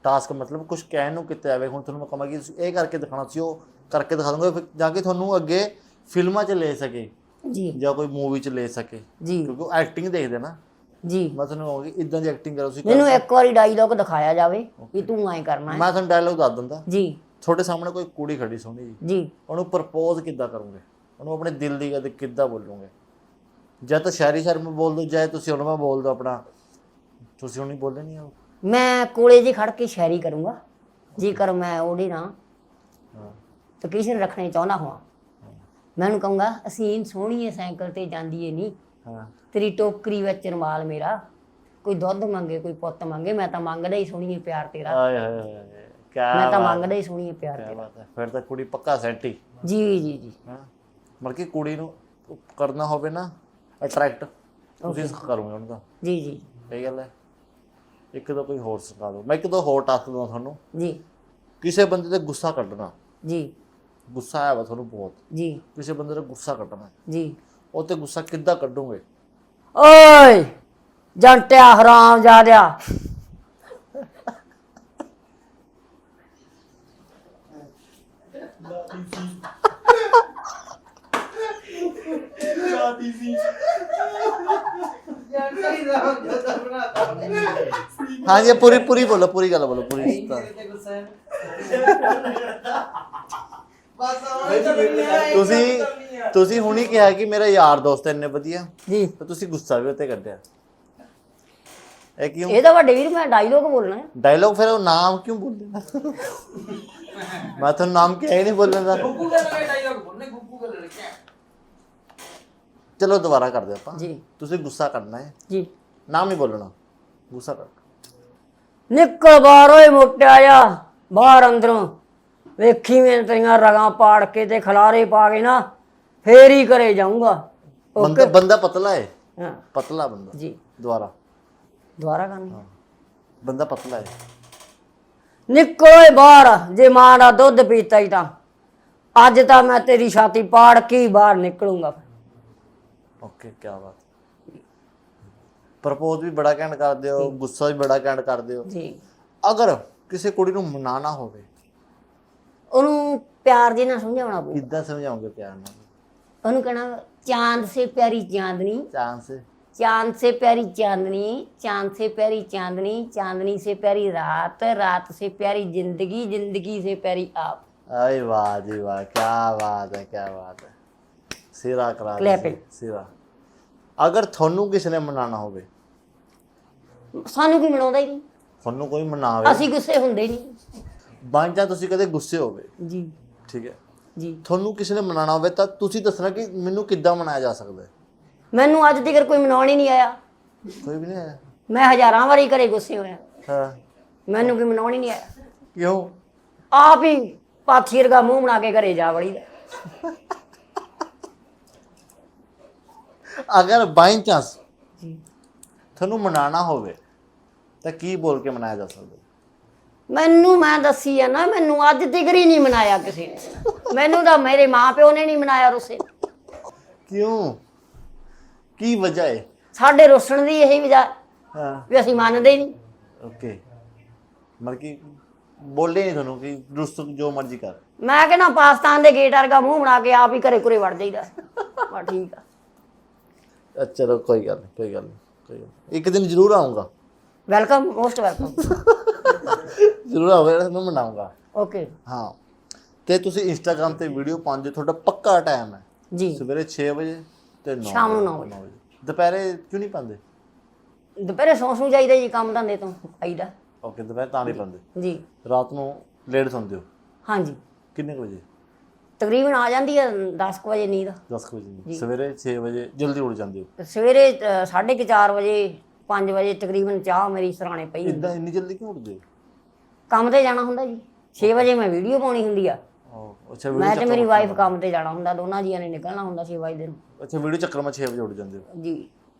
Speaker 1: ਟਾਸਕ ਮਤਲਬ ਕੁਝ ਕਹਿਣ ਨੂੰ ਕੀਤਾ ਜਾਵੇ ਹੁਣ ਤੁਹਾਨੂੰ ਮੈਂ ਕਹਾਂ ਕਿ ਤੁਸੀਂ ਇਹ ਕਰਕੇ ਦਿਖਾਣਾ ਸੀ ਉਹ ਕਰਕੇ ਦਿਖਾ ਦੂੰਗਾ ਫਿਰ ਜਾ ਕੇ ਤੁਹਾਨੂੰ ਅੱਗੇ ਫਿਲਮਾਂ 'ਚ ਲੈ ਸਕੇ।
Speaker 2: ਜੀ।
Speaker 1: ਜਾਂ ਕੋਈ ਮੂਵੀ 'ਚ ਲੈ ਸਕੇ।
Speaker 2: ਜੀ।
Speaker 1: ਕਿਉਂਕਿ ਉਹ ਐਕਟਿੰਗ ਦੇਖਦੇ ਨਾ।
Speaker 2: ਜੀ।
Speaker 1: ਮੈਂ ਤੁਹਾਨੂੰ ਕਹਾਂਗੀ ਇਦਾਂ ਦੀ ਐਕਟਿੰਗ ਕਰੋ ਤੁਸੀਂ
Speaker 2: ਮੈਨੂੰ ਇੱਕ ਵਾਰੀ ਡਾਇਲੌਗ ਦਿਖਾਇਆ ਜਾਵੇ ਵੀ ਤੂੰ ਐਂ ਕਰਨਾ ਹੈ।
Speaker 1: ਮੈਂ ਤੁਹਾਨੂੰ ਡਾਇਲੋਗ ਦੱਸ ਦਿੰਦਾ।
Speaker 2: ਜੀ।
Speaker 1: ਤੁਹਾਡੇ ਸਾਹਮਣੇ ਕੋਈ ਕੁੜੀ ਖੜੀ ਸੋਹਣੀ ਜੀ।
Speaker 2: ਜੀ।
Speaker 1: ਉਹਨੂੰ ਪ੍ਰਪੋਜ਼ ਕਿੱਦਾਂ ਕਰੋਗੇ? ਉਹਨੂੰ ਆਪਣੇ ਦਿਲ ਦੀ ਗੱਲ ਕਿੱਦਾਂ ਬੋਲੋਗੇ? ਜਾਂ ਤਾਂ ਸ਼ਾਇਰੀ ਸ਼ਾਇਰ ਮੈਂ ਬੋਲ ਦੋ ਚਾਹੇ ਤੁਸੀਂ ਹੁਣ ਮੈਂ ਬੋਲ ਦੋ ਆਪਣਾ। ਤੁਸੀਂ ਹੁਣ ਨਹੀਂ ਬੋਲੇ ਨਹੀਂ ਹੋ
Speaker 2: ਮੈਂ ਕੋਲੇ ਜੀ ਖੜ ਕੇ ਸ਼ਾਇਰੀ ਕਰੂੰਗਾ। ਜੇਕਰ ਮੈਂ ਉਹਦੇ ਨਾਲ
Speaker 1: ਹਾਂ
Speaker 2: ਲੋਕੇਸ਼ਨ ਰੱਖਣੀ ਚਾਹੁੰਦਾ ਹਾਂ। ਮੈਂ ਉਹਨੂੰ ਕਹੂੰਗਾ ਅਸੀਨ ਸੋਹਣੀਏ ਸਾਈਕਲ ਤੇ ਜਾਂਦੀ ਏ ਨਹੀਂ
Speaker 1: ਹਾਂ।
Speaker 2: ਤੇਰੀ ਟੋਕਰੀ ਵਿੱਚ ਰਮਾਲ ਮੇਰਾ। ਕੋਈ ਦੁੱਧ ਮੰਗੇ ਕੋਈ ਪੁੱਤ ਮੰਗੇ ਮੈਂ ਤਾਂ ਮੰਗਦਾ ਹੀ ਸੋਹਣੀਏ ਪਿਆਰ ਤੇਰਾ।
Speaker 1: ਆਏ ਹਾਏ ਹਾਏ ਕੀ
Speaker 2: ਮੈਂ ਤਾਂ ਮੰਗਦਾ ਹੀ ਸੋਹਣੀਏ ਪਿਆਰ ਤੇਰਾ।
Speaker 1: ਫਿਰ ਤਾਂ ਕੁੜੀ ਪੱਕਾ ਸੈੱਟ।
Speaker 2: ਜੀ ਜੀ ਜੀ।
Speaker 1: ਹਾਂ। ਮਤਲਬ ਕਿ ਕੁੜੀ ਨੂੰ ਕਰਨਾ ਹੋਵੇ ਨਾ ਅਟਰੈਕਟ ਤੁਸੀਂ ਕਰੋਗੇ ਉਹਨੂੰ ਤਾਂ।
Speaker 2: ਜੀ ਜੀ।
Speaker 1: ਇਹ ਗੱਲ ਹੈ। ਇੱਕ ਦੋ ਕੋਈ ਹੋਰ ਸਿਖਾ ਦਿਓ। ਮੈਂ ਇੱਕ ਦੋ ਹੋਰ ਟਾਸਕ ਦਵਾਂ ਤੁਹਾਨੂੰ।
Speaker 2: ਜੀ।
Speaker 1: ਕਿਸੇ ਬੰਦੇ ਤੇ ਗੁੱਸਾ ਕੱਢਣਾ।
Speaker 2: ਜੀ।
Speaker 1: ਗੁੱਸਾ ਆਇਆ ਵਾ ਤੁਹਾਨੂੰ ਬਹੁਤ।
Speaker 2: ਜੀ।
Speaker 1: ਕਿਸੇ ਬੰਦੇ ਦਾ ਗੁੱਸਾ ਕੱਢਣਾ।
Speaker 2: ਜੀ।
Speaker 1: ਉਹ ਤੇ ਗੁੱਸਾ ਕਿੱਦਾਂ ਕੱਢੋਗੇ?
Speaker 2: ਓਏ ਜੰਟਿਆ ਹਰਾਮ ਜਾਦਿਆ।
Speaker 3: ਰਾਤੀ ਸੀ ਕਈ ਦਾ ਜਦਾ ਬਣਾਤਾ
Speaker 1: ਹਾਂ ਜੀ ਪੂਰੀ ਪੂਰੀ ਬੋਲੋ ਪੂਰੀ ਗੱਲ ਬੋਲੋ ਪੂਰੀ
Speaker 3: ਗੁੱਸਾ ਬਸ ਆਉਣਾ
Speaker 1: ਤੁਸੀਂ ਤੁਸੀਂ ਹੁਣੀ ਕਿਹਾ ਕਿ ਮੇਰਾ ਯਾਰ ਦੋਸਤ ਇੰਨੇ ਵਧੀਆ
Speaker 2: ਜੀ।
Speaker 1: ਤੇ ਤੁਸੀਂ ਗੁੱਸਾ ਵੀ ਉੱਤੇ ਕੱਢਿਆ ਇਹ ਕਿਉਂ?
Speaker 2: ਇਹ ਤਾਂ ਵੱਡੇ ਵੀਰ ਮੈਂ ਡਾਇਲੋਗ ਬੋਲਣਾ ਹੈ।
Speaker 1: ਡਾਇਲੋਗ ਫਿਰ ਉਹ ਨਾਮ ਕਿਉਂ ਬੋਲਦੇ ਮੈਂ ਤੁਹਾਨੂੰ ਨਾਮ ਕਿਹਾ ਹੀ ਨਹੀਂ ਬੋਲਣ ਦਾ।
Speaker 3: ਗੁੱਗੂ ਡਾਇਲੌਗ ਬੋਲਨੇ ਗੁੱਗੂ
Speaker 1: ਚਲੋ ਦੁਬਾਰਾ ਕਰਦੇ ਆਪਾਂ।
Speaker 2: ਜੀ।
Speaker 1: ਤੁਸੀਂ ਗੁੱਸਾ ਕਰਨਾ ਹੈ।
Speaker 2: ਜੀ।
Speaker 1: ਨਾਮ ਨਹੀਂ ਬੋਲਣਾ। ਗੁੱਸਾ ਕਰ।
Speaker 2: ਨਿਕਲ ਬਾਹਰ ਓਏ ਮੋਟਿਆ ਜਾ ਬਾਹਰ ਅੰਦਰੋਂ। ਵੇਖੀ ਮੈਂ ਤੇਰੀਆਂ ਰਗਾਂ ਪਾੜ ਕੇ ਤੇ ਖਲਾਰੇ ਪਾ ਕੇ ਨਾ ਫੇਰ ਹੀ ਘਰੇ ਜਾਊਂਗਾ।
Speaker 1: ਬੰਦਾ ਬੰਦਾ ਪਤਲਾ ਹੈ
Speaker 2: ਹਾਂ।
Speaker 1: ਪਤਲਾ ਬੰਦਾ।
Speaker 2: ਜੀ।
Speaker 1: ਦੁਬਾਰਾ।
Speaker 2: ਦੁਬਾਰਾ ਕਰਨੀ?
Speaker 1: ਬੰਦਾ ਪਤਲਾ ਹੈ
Speaker 2: ਨਿਕਲ ਬਾਹਰ ਜੇ ਮਾਂ ਦਾ ਦੁੱਧ ਪੀਤਾ ਹੀ ਤਾਂ। ਅੱਜ ਤਾਂ ਮੈਂ ਤੇਰੀ ਛਾਤੀ ਪਾੜ ਕੇ ਹੀ ਬਾਹਰ ਨਿਕਲੂੰਗਾ।
Speaker 1: ਓਕੇ ਕੀ ਬਾਤ। ਪ੍ਰਪੋਜ਼ ਵੀ ਬੜਾ ਕੈਂਡ ਕਰਦੇ ਹੋ ਗੁੱਸਾ ਵੀ ਬੜਾ ਕੈਂਡ ਕਰਦੇ ਹੋ।
Speaker 2: ਜੀ।
Speaker 1: ਅਗਰ ਕਿਸੇ ਕੁੜੀ ਨੂੰ ਮਨਾਣਾ ਹੋਵੇ
Speaker 2: ਉਹਨੂੰ ਪਿਆਰ ਦੇ ਨਾਲ ਸਮਝਾਉਣਾ ਪਊ।
Speaker 1: ਕਿੱਦਾਂ ਸਮਝਾਉਂਗੇ ਪਿਆਰ ਨਾਲ?
Speaker 2: ਉਹਨੂੰ ਕਹਿਣਾ ਚਾਂਦ ਸੇ ਪਿਆਰੀ ਚਾਂਦਨੀ।
Speaker 1: ਚਾਂਸ
Speaker 2: ਚਾਂਦ ਸੇ ਪਿਆਰੀ ਚਾਂਦਨੀ ਚਾਂਦ ਸੇ ਪਿਆਰੀ ਚਾਂਦਨੀ ਚਾਂਦਨੀ ਸੇ ਪਿਆਰੀ ਰਾਤ ਰਾਤ ਸੇ ਪਿਆਰੀ ਜ਼ਿੰਦਗੀ ਜ਼ਿੰਦਗੀ ਸੇ ਪਿਆਰੀ ਆਪ।
Speaker 1: ਆਏ ਵਾਹ ਜੀ ਵਾਹ ਕੀ ਬਾਤ ਹੈ ਕੀ ਬਾਤ ਹੈ। ਸਿਰਾ ਕਰਾ ਦਿਓ ਸਿਰਾ। ਅਗਰ ਤੁਹਾਨੂੰ ਕਿਸੇ ਨੇ ਮਨਾਣਾ ਹੋਵੇ?
Speaker 2: ਸਾਨੂੰ ਕੋਈ ਮਨਾਉਂਦਾ ਹੀ ਨਹੀਂ।
Speaker 1: ਤੁਹਾਨੂੰ ਕੋਈ ਮਨਾਵੇ?
Speaker 2: ਅਸੀਂ ਗੁੱਸੇ ਹੁੰਦੇ ਨਹੀਂ।
Speaker 1: ਬਣ ਜਾ ਤੁਸੀਂ ਕਦੇ ਗੁੱਸੇ ਹੋਵੇ।
Speaker 2: ਜੀ।
Speaker 1: ਠੀਕ ਹੈ।
Speaker 2: ਜੀ।
Speaker 1: ਤੁਹਾਨੂੰ ਕਿਸੇ ਨੇ ਮਨਾਣਾ ਹੋਵੇ ਤਾਂ ਤੁਸੀਂ ਦੱਸਣਾ ਕਿ ਮੈਨੂੰ ਕਿੱਦਾਂ ਮਨਾਇਆ ਜਾ ਸਕਦਾ ਹੈ।
Speaker 2: ਮੈਨੂੰ ਅੱਜ ਤੱਕ ਕੋਈ ਮਨਾਉਣ ਹੀ ਨਹੀਂ ਆਇਆ।
Speaker 1: ਕੋਈ ਵੀ ਨਹੀਂ ਆਇਆ।
Speaker 2: ਮੈਂ ਹਜ਼ਾਰਾਂ ਵਾਰੀ ਘਰੇ ਗੁੱਸੇ ਹੋਇਆ।
Speaker 1: ਹਾਂ।
Speaker 2: ਮੈਨੂੰ ਕੀ ਮਨਾਉਣੀ ਨਹੀਂ ਆਇਆ।
Speaker 1: ਕਿਉਂ?
Speaker 2: ਆਪ ਹੀ ਪਾਥੀ ਵਰਗਾ ਮੂੰਹ ਬਣਾ ਕੇ ਘਰੇ ਜਾ ਵੜੀ ਦਾ
Speaker 1: ਅਗਰ ਬਾਈ ਚਾਂਸ
Speaker 2: ਜੀ।
Speaker 1: ਤੁਹਾਨੂੰ ਮਨਾਣਾ ਹੋਵੇ ਤਾਂ ਕੀ ਬੋਲ ਕੇ ਮਨਾਇਆ ਜਾ ਸਕਦਾ
Speaker 2: ਮੈਨੂੰ ਮੈਂ ਦੱਸੀ ਆ ਨਾ ਮੈਨੂੰ ਅੱਜ ਤਿਗਰੀ ਨਹੀਂ ਮਨਾਇਆ ਕਿਸੇ ਨੇ। ਮੈਨੂੰ ਤਾਂ ਮੇਰੇ ਮਾਪਿਓ ਨੇ ਨਹੀਂ ਮਨਾਇਆ ਰੁੱਸੇ।
Speaker 1: ਕਿਉਂ? ਕੀ ਵਜ੍ਹਾ ਹੈ
Speaker 2: ਸਾਡੇ ਰੁੱਸਣ ਦੀ ਇਹੀ ਵਜ੍ਹਾ
Speaker 1: ਹਾਂ।
Speaker 2: ਵੀ ਅਸੀਂ ਮੰਨਦੇ ਹੀ ਨਹੀਂ।
Speaker 1: ਓਕੇ। ਮਤਲਬ ਕਿ ਬੋਲੇ ਨਹੀਂ ਤੁਹਾਨੂੰ ਕਿ ਦੁਸਤ ਜੋ ਮਰਜ਼ੀ ਕਰ।
Speaker 2: ਮੈਂ ਕਹਿੰਦਾ ਪਾਕਿਸਤਾਨ ਦੇ ਗੇਟ ਵਰਗਾ ਮੂੰਹ ਬਣਾ ਕੇ ਆਪ ਹੀ ਘਰੇ ਘੁਰੇ ਵੜ ਜਾਈਦਾ। ਬਾ ਠੀਕ ਆ।
Speaker 1: ਅੱਛਾ ਚਲੋ ਕੋਈ ਗੱਲ ਨਹੀਂ ਕੋਈ ਗੱਲ ਨਹੀਂ ਕੋਈ ਗੱਲ। ਇੱਕ ਦਿਨ ਜ਼ਰੂਰ ਆਉਂਗਾ
Speaker 2: ਵੈਲਕਮ ਮੋਸਟ ਵੈਲਕਮ
Speaker 1: ਜ਼ਰੂਰ ਆਉਂਗਾ ਤੁਹਾਨੂੰ ਮਨਾਉਂਗਾ।
Speaker 2: ਓਕੇ
Speaker 1: ਹਾਂ। ਤੇ ਤੁਸੀਂ ਇੰਸਟਾਗ੍ਰam ਤੇ ਵੀਡੀਓ ਪਾਉਂਦੇ ਤੁਹਾਡਾ ਪੱਕਾ ਟਾਈਮ ਹੈ।
Speaker 2: ਜੀ।
Speaker 1: ਸਵੇਰੇ 6 ਵਜੇ ਤੇ 9
Speaker 2: ਸ਼ਾਮ ਨੂੰ ਨੌ ਵਜੇ।
Speaker 1: ਦੁਪਹਿਰੇ ਕਿਉਂ ਨਹੀਂ ਪਾਉਂਦੇ?
Speaker 2: ਦੁਪਹਿਰੇ ਸੌਂ ਸੌਂ ਜਾਈਦਾ ਜੀ ਕੰਮ ਧੰਦੇ ਤੋਂ ਆਈਦਾ।
Speaker 1: ਓਕੇ ਦੁਪਹਿਰ ਤਾਂ ਨਹੀਂ ਪਾਉਂਦੇ?
Speaker 2: ਜੀ।
Speaker 1: ਰਾਤ ਨੂੰ ਲੇਟ ਸੌਂਦੇ ਹੋ?
Speaker 2: ਹਾਂਜੀ।
Speaker 1: ਕਿੰਨੇ ਵਜੇ?
Speaker 2: ਤਕਰੀਬਨ ਆ ਜਾਂਦੀ ਹੈ 10 ਕੁ ਵਜੇ ਨੀਂਦ।
Speaker 1: 10 ਕੁ ਵਜੇ ਸਵੇਰੇ 6 ਵਜੇ ਜਲਦੀ ਉੱਠ ਜਾਂਦੇ ਹੋ?
Speaker 2: ਸਵੇਰੇ 4:30 ਵਜੇ 5 ਵਜੇ ਤਕਰੀਬਨ ਚਾਹ ਮੇਰੀ ਸਰਾਣੇ ਪਈ।
Speaker 1: ਇਦਾਂ ਇੰਨੀ ਜਲਦੀ ਕਿਉਂ ਉੱਠਦੇ ਹੋ?
Speaker 2: ਕੰਮ ਤੇ ਜਾਣਾ ਹੁੰਦਾ ਜੀ। 6 ਵਜੇ ਮੈਂ ਵੀਡੀਓ ਪਾਉਣੀ ਹੁੰਦੀ ਆ।
Speaker 1: ਉਹ ਅੱਛਾ
Speaker 2: ਮੈਂ
Speaker 1: ਵੀਡੀਓ
Speaker 2: ਤੇ ਮੇਰੀ ਵਾਈਫ ਕੰਮ ਤੇ ਜਾਣਾ ਹੁੰਦਾ ਦੋਨਾਂ ਜੀਆਂ ਨੇ ਨਿਕਲਣਾ ਹੁੰਦਾ 6 ਵਜੇ ਨੂੰ।
Speaker 1: ਅੱਛਾ ਵੀਡੀਓ ਚੱਕਰ ਮੈਂ 6 ਵਜੇ ਉੱਠ ਜਾਂਦੇ ਹੋ?
Speaker 2: ਜੀ।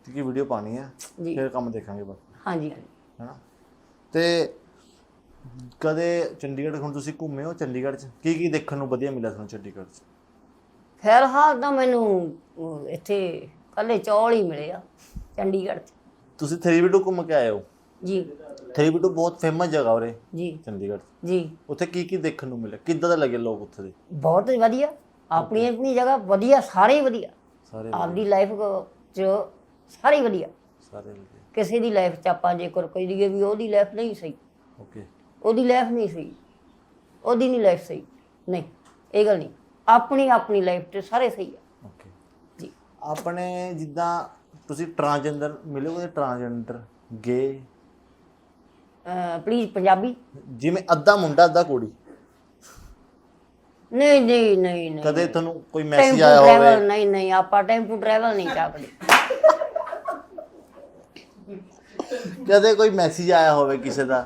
Speaker 1: ਹੈ ਵੀਡੀਓ ਪਾਣੀ ਹੈ
Speaker 2: ਜੀ।
Speaker 1: ਫਿਰ ਕੰਮ ਦੇਖਾਂਗੇ ਬਸ
Speaker 2: ਹਾਂਜੀ
Speaker 1: ਹੈਨਾ? ਤੇ ਕਦੇ ਚੰਡੀਗੜ੍ਹ ਹੁਣ ਤੁਸੀਂ ਘੁੰਮੇ ਹੋ ਚੰਡੀਗੜ੍ਹ 'ਚ? ਕੀ ਕੀ ਦੇਖਣ ਨੂੰ ਵਧੀਆ ਮਿਲਿਆ ਤੁਹਾਨੂੰ ਚੰਡੀਗੜ੍ਹ 'ਚ?
Speaker 2: ਫਿਲਹਾਲ ਤਾਂ ਮੈਨੂੰ ਇੱਥੇ ਕੱਲੇ ਚੌਲ ਹੀ ਮਿਲੇ ਆ ਚੰਡੀਗੜ੍ਹ 'ਚ।
Speaker 1: ਤੁਸੀਂ 3B2 ਘੁੰਮ ਕੇ ਆਏ ਹੋ?
Speaker 2: ਜੀ।
Speaker 1: 3B2 ਬਹੁਤ ਫੇਮਸ ਜਗ੍ਹਾ ਉਰੇ
Speaker 2: ਜੀ।
Speaker 1: ਚੰਡੀਗੜ੍ਹ 'ਚ।
Speaker 2: ਜੀ।
Speaker 1: ਉੱਥੇ ਕੀ ਕੀ ਦੇਖਣ ਨੂੰ ਮਿਲਿਆ? ਕਿੱਦਾਂ ਦਾ ਲੱਗੇ ਲੋਕ ਉੱਥੇ ਦੇ?
Speaker 2: ਬਹੁਤ ਵਧੀਆ। ਆਪਣੀ ਆਪਣੀ ਜਗ੍ਹਾ ਵਧੀਆ ਸਾਰੇ ਹੀ ਵਧੀਆ।
Speaker 1: ਸਾਰੇ
Speaker 2: ਆਪਦੀ ਲਾਈਫ 'ਚ ਸਾਰੇ ਹੀ ਵਧੀਆ।
Speaker 1: ਸਾਰੇ ਵਧੀਆ।
Speaker 2: ਕਿਸੇ ਦੀ ਲਾਈਫ 'ਚ ਆਪਾਂ ਜੇਕਰ ਕੋਈ ਦੀਏ ਵੀ ਉਹਦੀ ਲਾਈਫ ਨਹੀਂ ਸਹੀ।
Speaker 1: ਓਕੇ
Speaker 2: ਉਹਦੀ ਲਾਈਫ ਨਹੀਂ ਸਹੀ। ਉਹਦੀ ਨਹੀਂ ਲਾਈਫ ਸਹੀ। ਨਹੀਂ ਇਹ ਗੱਲ ਨਹੀਂ। ਆਪਣੀ ਆਪਣੀ ਲਾਈਫ 'ਚ ਸਾਰੇ ਸਹੀ ਆ।
Speaker 1: ਓਕੇ
Speaker 2: ਜੀ।
Speaker 1: ਆਪਣੇ ਜਿੱਦਾਂ ਤੁਸੀਂ ਟਰਾਂਸਜੈਂਡਰ ਮਿਲੋਗੇ ਟਰਾਂਸਜੈਂਡਰ ਗੇ
Speaker 2: ਪਲੀਜ਼ ਪੰਜਾਬੀ?
Speaker 1: ਜਿਵੇਂ ਅੱਧਾ ਮੁੰਡਾ ਅੱਧਾ ਕੁੜੀ।
Speaker 2: ਨਹੀਂ ਨਹੀਂ ਨਹੀਂ ਨਹੀਂ।
Speaker 1: ਕਦੇ ਤੁਹਾਨੂੰ ਕੋਈ ਮੈਸੇਜ
Speaker 2: ਟੈਂਪੂ
Speaker 1: ਆਇਆ
Speaker 2: ਟਰੈਵਲ
Speaker 1: ਹੋਵੇ?
Speaker 2: ਨਹੀਂ ਨਹੀਂ ਆਪਾਂ ਟੈਂਪੂ ਟਰੈਵਲ ਨਹੀਂ ਚੱਕਦੇ
Speaker 1: ਕਦੇ ਕੋਈ ਮੈਸੇਜ ਆਇਆ ਹੋਵੇ ਕਿਸੇ ਦਾ?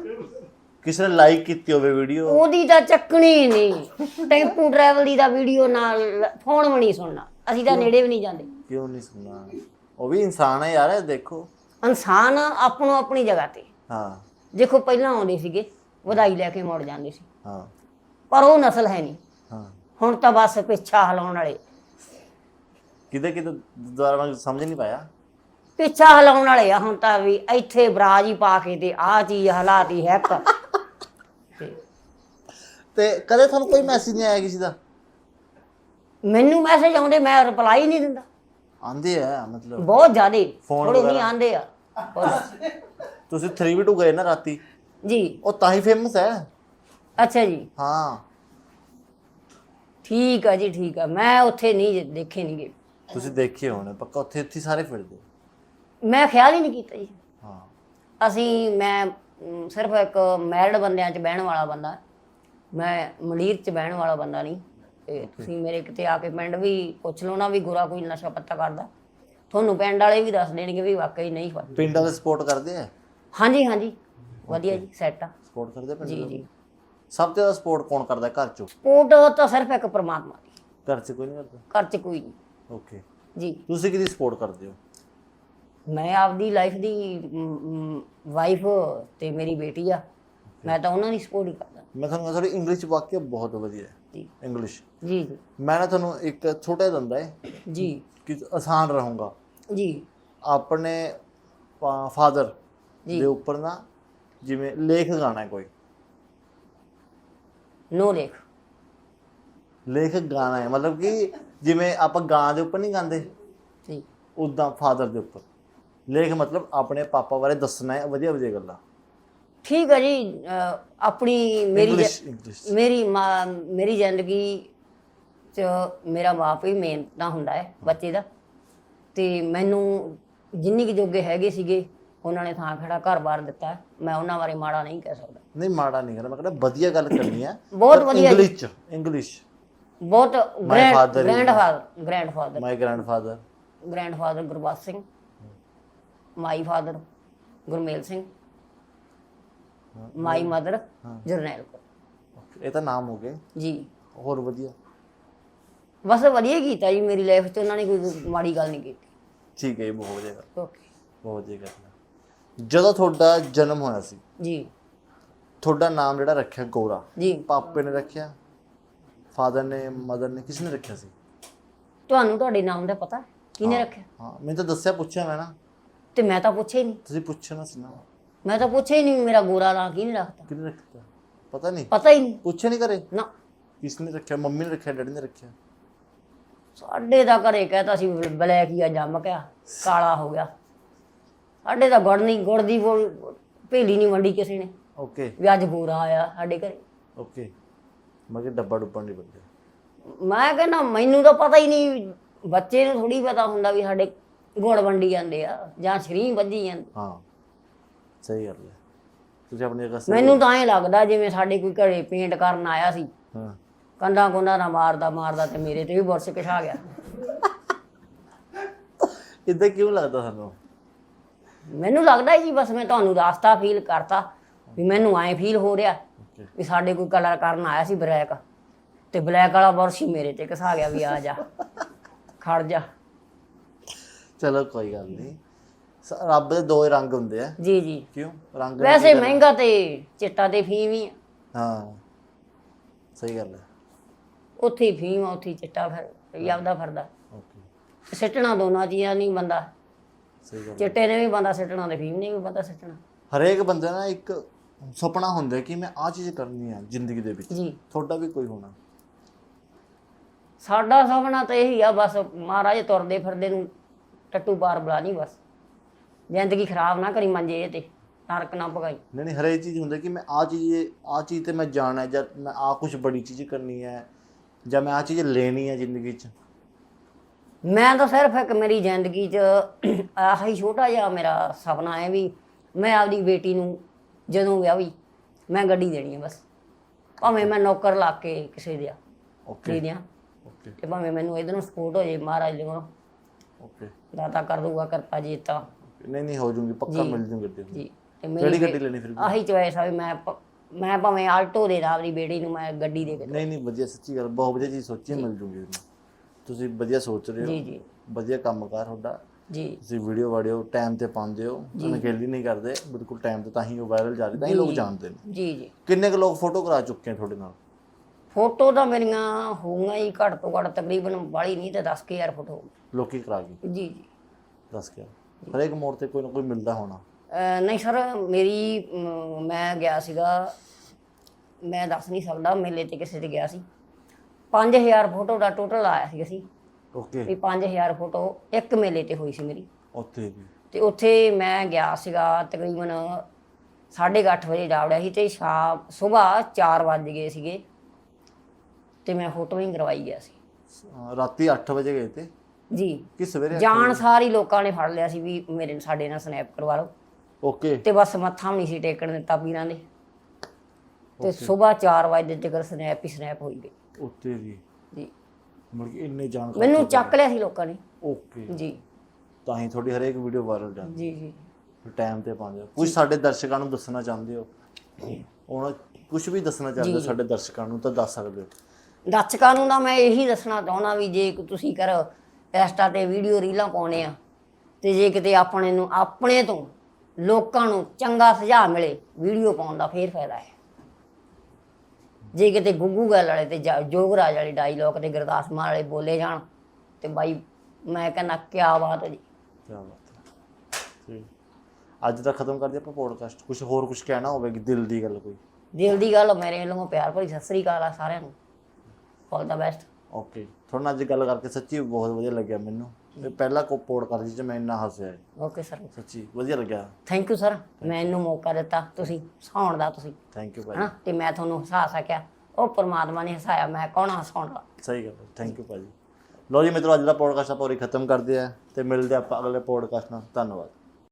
Speaker 1: ਕਿਸੇ ਨੇ ਲਾਈਕ ਕੀਤੀ ਹੋਵੇ ਵੀਡੀਓ
Speaker 2: ਉਹਦੀ ਤਾਂ ਚੱਕਣੀ ਨਹੀਂ। ਟੈਂਪੂ ਟਰੈਵਲ ਦੀ ਤਾਂ ਵੀਡੀਓ ਨਾਲ ਫੋਨ ਵੀ ਨਹੀਂ ਸੁਣਨਾ। ਅਸੀਂ ਤਾਂ ਨੇੜੇ ਵੀ ਨਹੀਂ ਜਾਂਦੇ।
Speaker 1: ਕਿਉਂ ਨਹੀਂ ਸੁਣਾ ਉਹ ਵੀ ਇਨਸਾਨ ਹੈ ਯਾਰ ਦੇਖੋ।
Speaker 2: ਇਨਸਾਨ ਆਪਣੋ ਆਪਣੀ ਜਗ੍ਹਾ ਤੇ।
Speaker 1: ਹਾਂ।
Speaker 2: ਦੇਖੋ ਪਹਿਲਾਂ ਆਉਂਦੇ ਸੀਗੇ ਵਧਾਈ ਲੈ ਕੇ ਮੁੜ ਜਾਂਦੇ ਸੀ।
Speaker 1: ਹਾਂ।
Speaker 2: ਪਰ ਉਹ ਨਸਲ ਹੈ ਨਹੀਂ।
Speaker 1: ਹਾਂ।
Speaker 2: ਹੁਣ ਤਾਂ ਬਸ ਪਿੱਛਾ ਹਿਲਾਉਣ ਵਾਲੇ।
Speaker 1: ਕਿਤੇ ਕਿਤੇ ਦੁਆਰਾ ਮੈਂ ਸਮਝ ਨਹੀਂ ਪਾਇਆ।
Speaker 2: ਪਿੱਛਾ ਹਿਲਾਉਣ ਵਾਲੇ ਆ ਹੁਣ ਤਾਂ ਵੀ ਇੱਥੇ ਬਰਾਜ ਹੀ ਪਾ ਕੇ ਤੇ ਆਹ ਚੀਜ਼ ਹਲਾਤੀ ਹੈ ਇੱਕ ਤੇ
Speaker 1: ਤੇ ਕਦੇ ਤੁਹਾਨੂੰ ਕੋਈ ਮੈਸੇਜ ਨਹੀਂ ਆਇਆ ਕਿਸੇ ਦਾ?
Speaker 2: ਮੈਨੂੰ ਮੈਸੇਜ ਆਉਂਦੇ ਮੈਂ ਰਿਪਲਾਈ ਨਹੀਂ ਦਿੰਦਾ।
Speaker 1: ਆਂਦੇ ਆ ਮਤਲਬ।
Speaker 2: ਬਹੁਤ ਜ਼ਿਆਦੇ
Speaker 1: Phone
Speaker 2: ਥੋੜੇ ਨਹੀਂ
Speaker 1: ਵਗੈਰਾ?
Speaker 2: ਆਉਂਦੇ ਆ। ਬਸ।
Speaker 1: ਤੁਸੀਂ 3v2 ਗਏ ਨਾ ਰਾਤੀ?
Speaker 2: ਜੀ।
Speaker 1: ਉਹ ਤਾਂ ਹੀ ਫੇਮਸ ਹੈ।
Speaker 2: ਅੱਛਾ ਜੀ।
Speaker 1: ਹਾਂ।
Speaker 2: ਠੀਕ ਆ ਜੀ ਠੀਕ ਆ। ਮੈਂ ਉੱਥੇ ਨਹੀਂ ਦੇਖੇ ਨਹੀਂ ਗਏ
Speaker 1: ਤੁਸੀਂ ਦੇਖੇ ਹੋਣੇ ਪੱਕਾ ਉੱਥੇ ਇੱਥੇ ਹੀ ਸਾਰੇ ਫਿਰਦੇ
Speaker 2: ਮੈਂ ਖਿਆਲ ਹੀ ਨਹੀਂ ਕੀਤਾ ਜੀ।
Speaker 1: ਹਾਂ।
Speaker 2: ਅਸੀਂ ਮੈਂ ਅਮ, ਸਿਰਫ ਇੱਕ ਮੈਰਿਡ ਬੰਦਿਆਂ 'ਚ ਬਹਿਣ ਵਾਲਾ ਬੰਦਾ। ਮੈਂ ਮੰਡੀਰ 'ਚ ਬਹਿਣ ਵਾਲਾ ਬੰਦਾ ਨਹੀਂ। ਤੇ ਤੁਸੀਂ ਮੇਰੇ ਕਿਤੇ ਆ ਕੇ ਪਿੰਡ ਵੀ ਪੁੱਛ ਲਓ ਨਾ ਵੀ ਗੋਰਾ ਕੋਈ ਨਸ਼ਾ ਪੱਤਾ ਕਰਦਾ। ਤੁਹਾਨੂੰ ਪਿੰਡ ਵਾਲੇ ਵੀ ਦੱਸ ਦੇਣਗੇ ਵੀ ਵਾਕਈ ਨਹੀਂ। ਕਰਦਾ
Speaker 1: ਪਿੰਡ ਵਾਲੇ ਸਪੋਰਟ ਕਰਦੇ ਆ?
Speaker 2: ਹਾਂਜੀ ਹਾਂਜੀ। ਵਧੀਆ ਜੀ ਸੈੱਟ ਆ।
Speaker 1: ਸਪੋਰਟ ਕਰਦੇ ਪਿੰਡ
Speaker 2: ਜੀ? ਜੀ।
Speaker 1: ਸਭ ਤੋਂ ਜ਼ਿਆਦਾ ਸਪੋਰਟ ਕੌਣ ਕਰਦਾ ਹੈ ਘਰ ਚੋਂ?
Speaker 2: ਸਪੋਰਟ ਤਾਂ ਸਿਰਫ ਇੱਕ ਪ੍ਰਮਾਤਮਾ ਦੀ।
Speaker 1: ਘਰ 'ਚ ਕੋਈ ਨਹੀਂ ਕਰਦਾ?
Speaker 2: ਘਰ 'ਚ ਕੋਈ ਨਹੀਂ।
Speaker 1: ਓਕੇ
Speaker 2: ਜੀ।
Speaker 1: ਤੁਸੀਂ ਕਿਹਦੀ ਸਪੋਰਟ ਕਰਦੇ ਹੋ?
Speaker 2: ਮੈਂ ਆਪਦੀ ਲਾਈਫ ਦੀ ਵਾਈਫ ਤੇ ਮੇਰੀ ਬੇਟੀ ਆ। ਮੈਂ ਤਾਂ ਉਹਨਾਂ ਦੀ ਸਪੋਰਟ ਹੀ ਕਰਦਾ।
Speaker 1: ਮੈਂ ਤੁਹਾਨੂੰ ਥੋੜੀ ਇੰਗਲਿਸ਼ ਵਾਕਿਆ ਬਹੁਤ ਵਧੀਆ ਹੈ।
Speaker 2: ਜੀ।
Speaker 1: ਇੰਗਲਿਸ਼
Speaker 2: ਜੀ ਜੀ।
Speaker 1: ਮੈਂ ਨਾ ਤੁਹਾਨੂੰ ਇੱਕ ਛੋਟਾ ਜਿਹਾ ਦੰਦਾ ਹੈ
Speaker 2: ਜੀ।
Speaker 1: ਕਿ ਆਸਾਨ ਰਹੂੰਗਾ।
Speaker 2: ਜੀ।
Speaker 1: ਆਪਣੇ ਫਾਦਰ। ਦੇ ਉੱਪਰ ਨਾ ਜਿਵੇਂ ਲੇਖ ਗਾਣਾ ਕੋਈ।
Speaker 2: ਨੋ ਲੇਖ।
Speaker 1: ਲੇਖ ਗਾਣਾ ਹੈ ਮਤਲਬ ਕਿ ਜਿਵੇਂ ਆਪਾਂ ਗਾਂ ਦੇ ਉੱਪਰ ਨਹੀਂ ਗਾਉਂਦੇ?
Speaker 2: ਜੀ।
Speaker 1: ਉਦਾਂ ਫਾਦਰ ਦੇ ਉੱਪਰ। ਲੇਖ ਮਤਲਬ ਆਪਣੇ ਪਾਪਾ ਬਾਰੇ ਦੱਸਣਾ ਹੈ ਵਧੀਆ ਵਧੀਆ ਗੱਲਾਂ।
Speaker 2: ਠੀਕ ਹੈ ਜੀ ਅਹ ਆਪਣੀ ਮੇਰੀ ਜ-
Speaker 1: ਇੰਗਲਿਸ਼ ਇੰਗਲਿਸ਼
Speaker 2: ਮੇਰੀ ਮਾਂ ਮੇਰੀ ਜ਼ਿੰਦਗੀ ਚ ਮੇਰਾ ਬਾਪ ਹੀ ਮੇਨ ਤਾਂ ਹੁੰਦਾ ਹੈ ਬੱਚੇ ਦਾ। ਤੇ ਮੈਨੂੰ ਜਿੰਨੀ ਕੁ ਜੋਗੇ ਹੈਗੇ ਸੀਗੇ ਉਹਨਾਂ ਨੇ ਥਾਂ ਖੜਾ ਘਰ-ਬਾਰ ਦਿੱਤਾ। ਮੈਂ ਉਹਨਾਂ ਬਾਰੇ ਮਾੜਾ ਨਹੀਂ ਕਹਿ ਸਕਦਾ।
Speaker 1: ਨਹੀਂ ਮਾੜਾ ਨਹੀਂ ਕਰਨਾ ਮੈਂ ਕਹਿੰਦਾ ਵਧੀਆ ਗੱਲ ਕਰਨੀ ਹੈ।
Speaker 2: ਬਹੁਤ ਵਧੀਆ।
Speaker 1: ਇੰਗਲਿਸ਼ ਚ ਇੰਗਲਿਸ਼
Speaker 2: ਬਹੁਤ grand grandfather grandfather
Speaker 1: my grandfather
Speaker 2: grandfather Gurbakhsh Singh. My father Gurmel Singh. My mother Jarnail
Speaker 1: Okay, ਇਹ ਤਾਂ ਨਾਮ ਹੋ ਗਏ।
Speaker 2: ਜੀ।
Speaker 1: ਹੋਰ ਵਧੀਆ।
Speaker 2: ਬਸ ਵਧੀਆ ਕੀਤਾ ਜੀ। ਮੇਰੀ ਲਾਈਫ 'ਚ ਉਹਨਾਂ ਨੇ ਕੋਈ ਮਾੜੀ ਗੱਲ ਨਹੀਂ ਕੀਤੀ।
Speaker 1: ਠੀਕ ਹੈ ਜੀ, ਬਹੁਤ ਵਧੀਆ
Speaker 2: ਓਕੇ
Speaker 1: ਬਹੁਤ ਵਧੀਆ। ਜਦੋਂ ਤੁਹਾਡਾ ਜਨਮ ਹੋਇਆ ਸੀ
Speaker 2: ਜੀ।
Speaker 1: ਤੁਹਾਡਾ ਨਾਮ ਜਿਹੜਾ ਰੱਖਿਆ ਗੋਰਾ
Speaker 2: ਜੀ।
Speaker 1: ਪਾਪੇ ਨੇ ਰੱਖਿਆ ਫਾਦਰ ਨੇ ਮਦਰ ਨੇ ਕਿਸ ਨੇ ਰੱਖਿਆ ਸੀ?
Speaker 2: ਤੁਹਾਨੂੰ ਤੁਹਾਡੇ ਨਾਮ ਦਾ ਪਤਾ ਕਿਹਨੇ ਰੱਖਿਆ?
Speaker 1: ਹਾਂ ਮੈਨੂੰ ਤਾਂ ਦੱਸਿਆ ਪੁੱਛਿਆ ਮੈਂ ਨਾ।
Speaker 2: ਤੇ ਮੈਂ ਤਾਂ ਪੁੱਛਿਆ ਹੀ ਨਹੀਂ।
Speaker 1: ਤੁਸੀਂ ਪੁੱਛਣਾ ਸੀ ਨਾ।
Speaker 2: ਮੈਂ ਤਾਂ ਪੁੱਛਿਆ ਹੀ ਨਹੀਂ ਵੀ ਮੇਰਾ ਗੋਰਾ ਨਾਂ ਕਿਹਨੇ ਰੱਖਤਾ।
Speaker 1: ਕਿਹਨੇ ਰੱਖਿਆ ਪਤਾ ਨਹੀਂ।
Speaker 2: ਪਤਾ ਹੀ ਨਹੀਂ।
Speaker 1: ਪੁੱਛਿਆ ਨਹੀਂ ਕਰੇ
Speaker 2: ਨਾ।
Speaker 1: ਕਿਸ ਨੇ ਰੱਖਿਆ? ਮੰਮੀ ਨੇ ਰੱਖਿਆ ਡੈਡੀ ਨੇ ਰੱਖਿਆ?
Speaker 2: ਸਾਡੇ ਦਾ ਘਰੇ ਕਹਤਾ ਸੀ ਬਲ- ਬਲੈਕ ਹੀ ਆ ਜੰਮ ਗਿਆ ਕਾਲਾ ਹੋ ਗਿਆ। ਸਾਡੇ ਦਾ ਗੁੜ ਨਹੀਂ ਗੁੜ ਦੀ ਭੇਲੀ ਨਹੀਂ ਵੰਡੀ ਕਿਸੇ ਨੇ।
Speaker 1: ਓਕੇ।
Speaker 2: ਵੀ ਅੱਜ ਗੋਰਾ ਆਇਆ ਸਾਡੇ ਘਰੇ।
Speaker 1: ਓਕੇ। ਮੈਂ ਕਿ ਡੱਬਾ ਡੁੱਬਾ ਨਹੀਂ ਬੰਦੇ
Speaker 2: ਮੈਂ ਕਹਿੰਦਾ ਮੈਨੂੰ ਤਾਂ ਪਤਾ ਹੀ ਨਹੀਂ ਬੱਚੇ ਨੂੰ ਥੋੜੀ ਪਤਾ ਹੁੰਦਾ ਵੀ ਸਾਡੇ ਗੁੜ ਵੰਡੀ ਜਾਂਦੇ ਆ ਜਾਂ ਸ਼ਰੀਂ ਵੱਜੀ ਜਾਂਦੀ।
Speaker 1: ਹਾਂ ਸਹੀ ਗੱਲ ਹੈ। ਤੁਸੀਂ ਆਪਣੀ ਜਗ੍ਹਾ ਸਹੀ
Speaker 2: ਮੈਨੂੰ ਤਾਂ ਐਂ ਲੱਗਦਾ ਜਿਵੇਂ ਸਾਡੇ ਕੋਈ ਘਰੇ ਪੇਂਟ ਕਰਨ ਆਇਆ ਸੀ।
Speaker 1: ਹਾਂ।
Speaker 2: ਕੰਧਾਂ ਕੁੰਧਾਂ ਨਾ ਮਾਰਦਾ ਮਾਰਦਾ ਤੇ ਮੇਰੇ ਤੇ ਵੀ ਬੁਰਸ਼ ਕਿਛਾ ਗਿਆ।
Speaker 1: ਇਦਾਂ ਕਿਉਂ ਲੱਗਦਾ ਤੁਹਾਨੂੰ?
Speaker 2: ਮੈਨੂੰ ਲੱਗਦਾ ਜੀ ਬਸ ਮੈਂ ਤੁਹਾਨੂੰ ਰਾਸਤਾ ਫੀਲ ਕਰਤਾ ਵੀ ਮੈਨੂੰ ਐਂ ਫੀਲ ਹੋ ਰਿਹਾ ਵੀ ਸਾਡੇ ਕੋਈ ਕਲਰ ਕਰਨ ਆਇਆ ਸੀ ਬਲੈਕ ਤੇ ਬਲੈਕ ਵਾਲਾ ਬੁਰਸ਼ ਮੇਰੇ ਤੇ ਘਸਾ ਗਿਆ ਵੀ ਆ ਜਾ ਖੜ ਜਾ।
Speaker 1: ਚਲੋ ਕੋਈ ਗੱਲ ਨਹੀਂ। ਸ- ਰੱਬ ਦੇ ਦੋ ਹੀ ਰੰਗ ਹੁੰਦੇ ਆ।
Speaker 2: ਜੀ ਜੀ।
Speaker 1: ਕਿਉਂ? ਰੰਗ ਨਾਲ
Speaker 2: ਵੈਸੇ
Speaker 1: ਕੀ
Speaker 2: ਮਹਿੰਗਾ ਤੇ ਚਿੱਟਾ ਤੇ ਫੀਮ ਹੀ ਆ।
Speaker 1: ਹਾਂ ਸਹੀ ਗੱਲ ਹੈ
Speaker 2: ਉੱਥੇ ਹੀ ਫੀਮ ਆ, ਉੱਥੇ ਹੀ ਚਿੱਟਾ ਫਿਰ явਦਾ ਫਿਰਦਾ।
Speaker 1: ਓਕੇ
Speaker 2: ਸਿੱਟਣਾ ਦੋਨਾਂ ਚੀਜ਼ਾਂ ਨਹੀਂ ਬੰਦਾ।
Speaker 1: ਸਹੀ ਗੱਲ ਹੈ।
Speaker 2: ਚਿੱਟੇ ਨੇ ਵੀ ਬੰਦਾ ਸਿੱਟਣਾ ਤੇ ਫੀਮ ਨੇ ਵੀ ਬੰਦਾ ਸਿੱਟਣਾ।
Speaker 1: ਹਰੇਕ ਬੰਦੇ ਦਾ ਇੱਕ ਸੁਪਨਾ ਹੁੰਦਾ ਕਿ ਮੈਂ ਆ ਚੀਜ਼ ਕਰਨੀ ਹੈ ਜ਼ਿੰਦਗੀ ਦੇ ਵਿੱਚ।
Speaker 2: ਜੀ।
Speaker 1: ਤੁਹਾਡਾ ਵੀ ਕੋਈ ਹੋਣਾ।
Speaker 2: ਸਾਡਾ ਸੁਪਨਾ ਤਾਂ ਇਹੀ ਆ ਬਸ ਮਹਾਰਾਜ ਤੁਰਦੇ ਫਿਰਦੇ ਨੂੰ ਟੱਟੂ ਬਾਰ ਬੁਲਾ ਨਹੀਂ ਬਸ। ਜ਼ਿੰਦਗੀ ਖਰਾਬ ਨਾ ਕਰੀ ਮੰਜੇ ਤੇ ਨਰਕ ਨਾ ਭਗਾਈ।
Speaker 1: ਨਹੀਂ ਨਹੀਂ ਹਰੇਕ ਚੀਜ਼ ਹੁੰਦਾ ਕਿ ਮੈਂ ਆ ਚੀਜ਼ ਆ ਚੀਜ਼ ਤੇ ਮੈਂ ਜਾਣਾ ਜਾਂ ਮੈਂ ਆ ਕੁਝ ਬੜੀ ਚੀਜ਼ ਕਰਨੀ ਹੈ ਜਾਂ ਮੈਂ ਆ ਚੀਜ਼ ਲੈਣੀ ਹੈ ਜ਼ਿੰਦਗੀ 'ਚ।
Speaker 2: ਮੈਂ ਤਾਂ ਸਿਰਫ ਇੱਕ ਮੇਰੀ ਜ਼ਿੰਦਗੀ 'ਚ ਆਹੀ ਛੋਟਾ ਜਿਹਾ ਮੇਰਾ ਸੁਪਨਾ ਹੈ ਵੀ ਮੈਂ ਆਪਦੀ ਬੇਟੀ ਨੂੰ ਜਦੋਂ ਵਿਆਹੀ ਮੈਂ ਗੱਡੀ ਦੇਣੀ ਹੈ ਬਸ। ਭਾਵੇਂ ਮੈਂ ਨੌਕਰ ਲਾ ਕੇ ਕਿਸੇ ਦੇ
Speaker 1: ਓਕੇ
Speaker 2: ਦੇ ਦਿਆਂ।
Speaker 1: ਓਕੇ
Speaker 2: ਤੇ ਭਾਵੇਂ ਮੈਨੂੰ ਇਹਦੇ ਨੂੰ ਸਪੋਰਟ ਹੋ ਜੇ ਮਹਾਰਾਜ ਦੇ ਕੋਲੋਂ।
Speaker 1: ਓਕੇ
Speaker 2: ਦਾਤਾ ਕਰ ਦੂਗਾ ਕਿਰਪਾ ਜੀ ਤਾਂ
Speaker 1: ਨਹੀਂ ਨਹੀਂ ਹੋ ਜੂਗੀ ਪੱਕਾ ਮਿਲ ਜੂਗੀ ਗੱਡੀ।
Speaker 2: ਜੀ। ਤੇ
Speaker 1: ਕਿਹੜੀ
Speaker 2: ਮੇਰੀ
Speaker 1: ਗੱਡੀ ਲੈਣੀ ਫਿਰ?
Speaker 2: ਆਹੀ ਚੋਇਸ ਆ ਵੀ ਮੈਂ ਮੈਂ ਭਾਵੇਂ ਆਲਟੋ ਦੇ ਦਾਂ ਆਪਦੀ ਬੇਟੀ ਨੂੰ ਮੈਂ ਗੱਡੀ ਦੇ ਕੇ
Speaker 1: ਨਹੀਂ ਨਹੀਂ ਵਧੀਆ ਸੱਚੀ ਗੱਲ ਬਹੁਤ ਵਧੀਆ ਚੀਜ਼ ਸੋਚੀ ਮਿਲ ਜੂਗੀ। ਤੁਸੀਂ ਵਧੀਆ ਸੋਚ ਰਹੇ
Speaker 2: ਜੀ
Speaker 1: ਹੋ।
Speaker 2: ਜੀ
Speaker 1: ਵਧੀਆ ਕੰਮ ਕਰ ਤੁਹਾਡਾ।
Speaker 2: ਜੀ।
Speaker 1: ਤੁਸੀਂ ਵੀਡੀਓ ਵਾੜਿਓ ਟਾਈਮ ਤੇ ਪਾਉਂਦੇ ਹੋ। ਅਣਗਹਿਲੀ ਨਹੀਂ ਕਰਦੇ। ਬਿਲਕੁਲ ਟਾਈਮ ਤੇ ਤਾਂ ਹੀ ਉਹ ਵਾਇਰਲ ਜਾ ਰਹੀ ਤਾਂ ਹੀ ਲੋਕ ਜਾਣਦੇ ਨੇ।
Speaker 2: ਜੀ ਜੀ।
Speaker 1: ਕਿੰਨੇ ਕੁ ਲੋਕ ਫੋਟੋ ਕਰਾ ਚੁੱਕੇ ਆ ਤੁਹਾਡੇ ਨਾਲ?
Speaker 2: ਫੋਟੋ ਤਾਂ ਮੇਰੀਆਂ ਹੋਊਗੀਆਂ ਹੀ ਘੱਟ ਤੋਂ ਘੱਟ ਤਕਰੀਬਨ ਬਾਲੀ ਨਹੀਂ ਤੇ 10000 ਫੋਟੋ
Speaker 1: ਲੋਕੀ ਕਰਾ ਗਏ?
Speaker 2: ਜੀ ਜੀ।
Speaker 1: ਦੱਸ ਕੇ ਹਰੇਕ ਮੋੜ ਤੇ ਕੋਈ ਨਾ ਕੋਈ ਮਿਲਦਾ ਹੋਣਾ।
Speaker 2: ਨਹੀਂ ਸਰ ਮੇਰੀ ਮੈਂ ਗਿਆ ਸੀਗਾ ਮੈਂ ਦੱਸ ਨਹੀਂ ਸਕਦਾ ਮੇਲੇ ਤੇ ਕਿਸੇ ਤੇ ਗਿਆ ਸੀ। 5000 ਫੋਟੋ ਦਾ ਟੋਟਲ ਆਇਆ ਸੀ ਅਸੀਂ।
Speaker 1: ਓਕੇ।
Speaker 2: ਵੀ 5000 ਫੋਟੋ ਇੱਕ ਮੇਲੇ ਤੇ ਹੋਈ ਸੀ ਮੇਰੀ।
Speaker 1: ਉੱਥੇ ਵੀ।
Speaker 2: ਤੇ ਉੱਥੇ ਮੈਂ ਗਿਆ ਸੀਗਾ ਤਕਰੀਬਨ 8:30 ਵਜੇ ਜਾਵੜਿਆ ਸੀ ਤੇ ਸ਼ਾਮ ਸਵੇਰ 4 ਵਜ ਗਏ ਸੀਗੇ ਤੇ ਮੈਂ ਫੋਟੋਇੰਗ ਕਰਵਾਈ ਗਿਆ ਸੀ।
Speaker 1: ਅਹ ਰਾਤੀ 8 ਵਜੇ ਗਏ ਤੇ?
Speaker 2: ਜੀ।
Speaker 1: ਕਿ ਸਵੇਰੇ
Speaker 2: ਜਾਣ ਸਾਰੀ ਲੋਕਾਂ ਨੇ ਫੜ ਲਿਆ ਸੀ ਵੀ ਮੇਰੇ ਸਾਡੇ ਨਾਲ ਸਨੈਪ ਕਰਵਾ ਲਓ।
Speaker 1: ਓਕੇ।
Speaker 2: ਤੇ ਬਸ ਮੱਥਾ ਵੀ ਨਹੀਂ ਸੀ ਟੇਕਣ ਦਿੱਤਾ ਪੀਰਾਂ ਦੇ ਤੇ ਸਵੇਰ 4 ਵਜੇ ਤੱਕ ਸਨੈਪ ਹੀ ਸਨੈਪ ਹੋਈ ਗਈ।
Speaker 1: ਉੱਥੇ ਵੀ।
Speaker 2: ਜੀ।
Speaker 1: ਕੇ ਇੰਨੇ ਜਾਣ
Speaker 2: ਮੈਨੂੰ ਚੱਕ ਲਿਆ ਸੀ ਲੋਕਾਂ ਨੇ।
Speaker 1: ਓਕੇ।
Speaker 2: ਜੀ।
Speaker 1: ਤਾਂ ਹੀ ਤੁਹਾਡੀ ਹਰੇਕ ਵੀਡੀਓ ਵਾਇਰਲ ਜਾਂਦੀ।
Speaker 2: ਜੀ ਜੀ।
Speaker 1: ਟਾਈਮ ਤੇ ਪਾਉਂਦੇ ਹੋ ਕੁਝ ਸਾਡੇ ਦਰਸ਼ਕਾਂ ਨੂੰ ਦੱਸਣਾ ਚਾਹੁੰਦੇ ਹੋ? ਉਹਨਾਂ ਕੁਝ ਵੀ ਦੱਸਣਾ ਚਾਹੁੰਦੇ ਹੋ ਸਾਡੇ ਦਰਸ਼ਕਾਂ ਨੂੰ ਤਾਂ ਦੱਸ ਸਕਦੇ ਹੋ।
Speaker 2: ਦਰਸ਼ਕਾਂ ਨੂੰ ਤਾਂ ਮੈਂ ਇਹੀ ਦੱਸਣਾ ਚਾਹੁੰਦਾ ਵੀ ਜੇ ਤੁਸੀਂ ਕਰ ਇੰਸਟਾ ਤੇ ਵੀਡੀਓ ਰੀਲਾਂ ਪਾਉਣੇ ਆ ਤੇ ਜੇ ਕਿਤੇ ਆਪਣੇ ਨੂੰ ਆਪਣੇ ਤੋਂ ਲੋਕਾਂ ਨੂੰ ਚੰਗਾ ਸੁਝਾਅ ਮਿਲੇ ਵੀਡੀਓ ਪਾਉਣ ਦਾ ਫੇਰ ਫਾਇਦਾ ਹੈ। ਜੇ ਕਿਤੇ ਗੁੱਗੂ ਗੱਲ ਵਾਲੇ ਤੇ ਜਾ- ਜੋਗਰਾਜ ਵਾਲੇ ਡਾਇਲੌਗ ਤੇ ਗੁਰਦਾਸ ਮਾਨ ਵਾਲੇ ਬੋਲੇ ਜਾਣ ਤੇ ਬਾਈ ਮੈਂ ਕਹਿੰਦਾ ਕਿਆ ਬਾਤ ਹੈ ਜੀ।
Speaker 1: ਕੀ ਬਾਤ ਹੈ। ਠੀਕ ਅੱਜ ਦਾ ਖਤਮ ਕਰਦੇ ਆਪਾਂ ਪੋਡਕਾਸਟ ਕੁਝ ਹੋਰ ਕੁਝ ਕਹਿਣਾ ਹੋਵੇ ਕਿ ਦਿਲ ਦੀ ਗੱਲ ਕੋਈ?
Speaker 2: ਦਿਲ ਦੀ ਗੱਲ ਮੇਰੇ ਵੱਲੋਂ ਪਿਆਰ ਭਰੀ ਸਤਿ ਸ੍ਰੀ ਅਕਾਲ ਆ ਸਾਰਿਆਂ ਨੂੰ। ਆਲ ਦਾ ਬੈਸਟ
Speaker 1: ਓਕੇ ਤੁਹਾਡੇ ਨਾਲ ਅੱਜ ਗੱਲ ਕਰਕੇ ਸੱਚੀ ਬਹੁਤ ਵਧੀਆ ਲੱਗਿਆ ਮੈਨੂੰ। ਇਹ ਪਹਿਲਾ ਕੋ ਪੋਡਕਾਸਟ ਜਿਸ 'ਚ ਮੈਂ ਇੰਨਾ ਹੱਸਿਆ।
Speaker 2: ਓਕੇ ਸਰ
Speaker 1: ਸੱਚੀ ਵਧੀਆ ਲੱਗਿਆ।
Speaker 2: ਥੈਂਕ ਯੂ ਸਰ ਮੈਨੂੰ ਮੌਕਾ ਦਿੱਤਾ ਤੁਸੀਂ ਹਸਾਉਣ ਦਾ ਤੁਸੀਂ।
Speaker 1: ਥੈਂਕ ਯੂ ਭਾਈ।
Speaker 2: ਹਨਾ ਤੇ ਮੈਂ ਤੁਹਾਨੂੰ ਹਸਾ ਸਕਿਆ। ਉਹ ਪ੍ਰਮਾਤਮਾ ਨੇ ਹਸਾਇਆ। ਮੈਂ ਕੌਣ ਹਸਾਉਣ ਵਾਲਾ?
Speaker 1: ਸਹੀ ਗੱਲ ਥੈਂਕ ਯੂ ਭਾਜੀ ਲੋ ਜੀ ਮਿੱਤਰੋ ਅੱਜ ਦਾ ਪੋਡਕਾਸਟ ਆਪਾਂ ਉਰੇ ਖਤਮ ਕਰਦੇ ਆ ਤੇ ਮਿਲਦੇ ਆਪਾਂ ਅਗਲੇ ਪੋਡਕਾਸਟ ਨਾਲ। ਧੰਨਵਾਦ।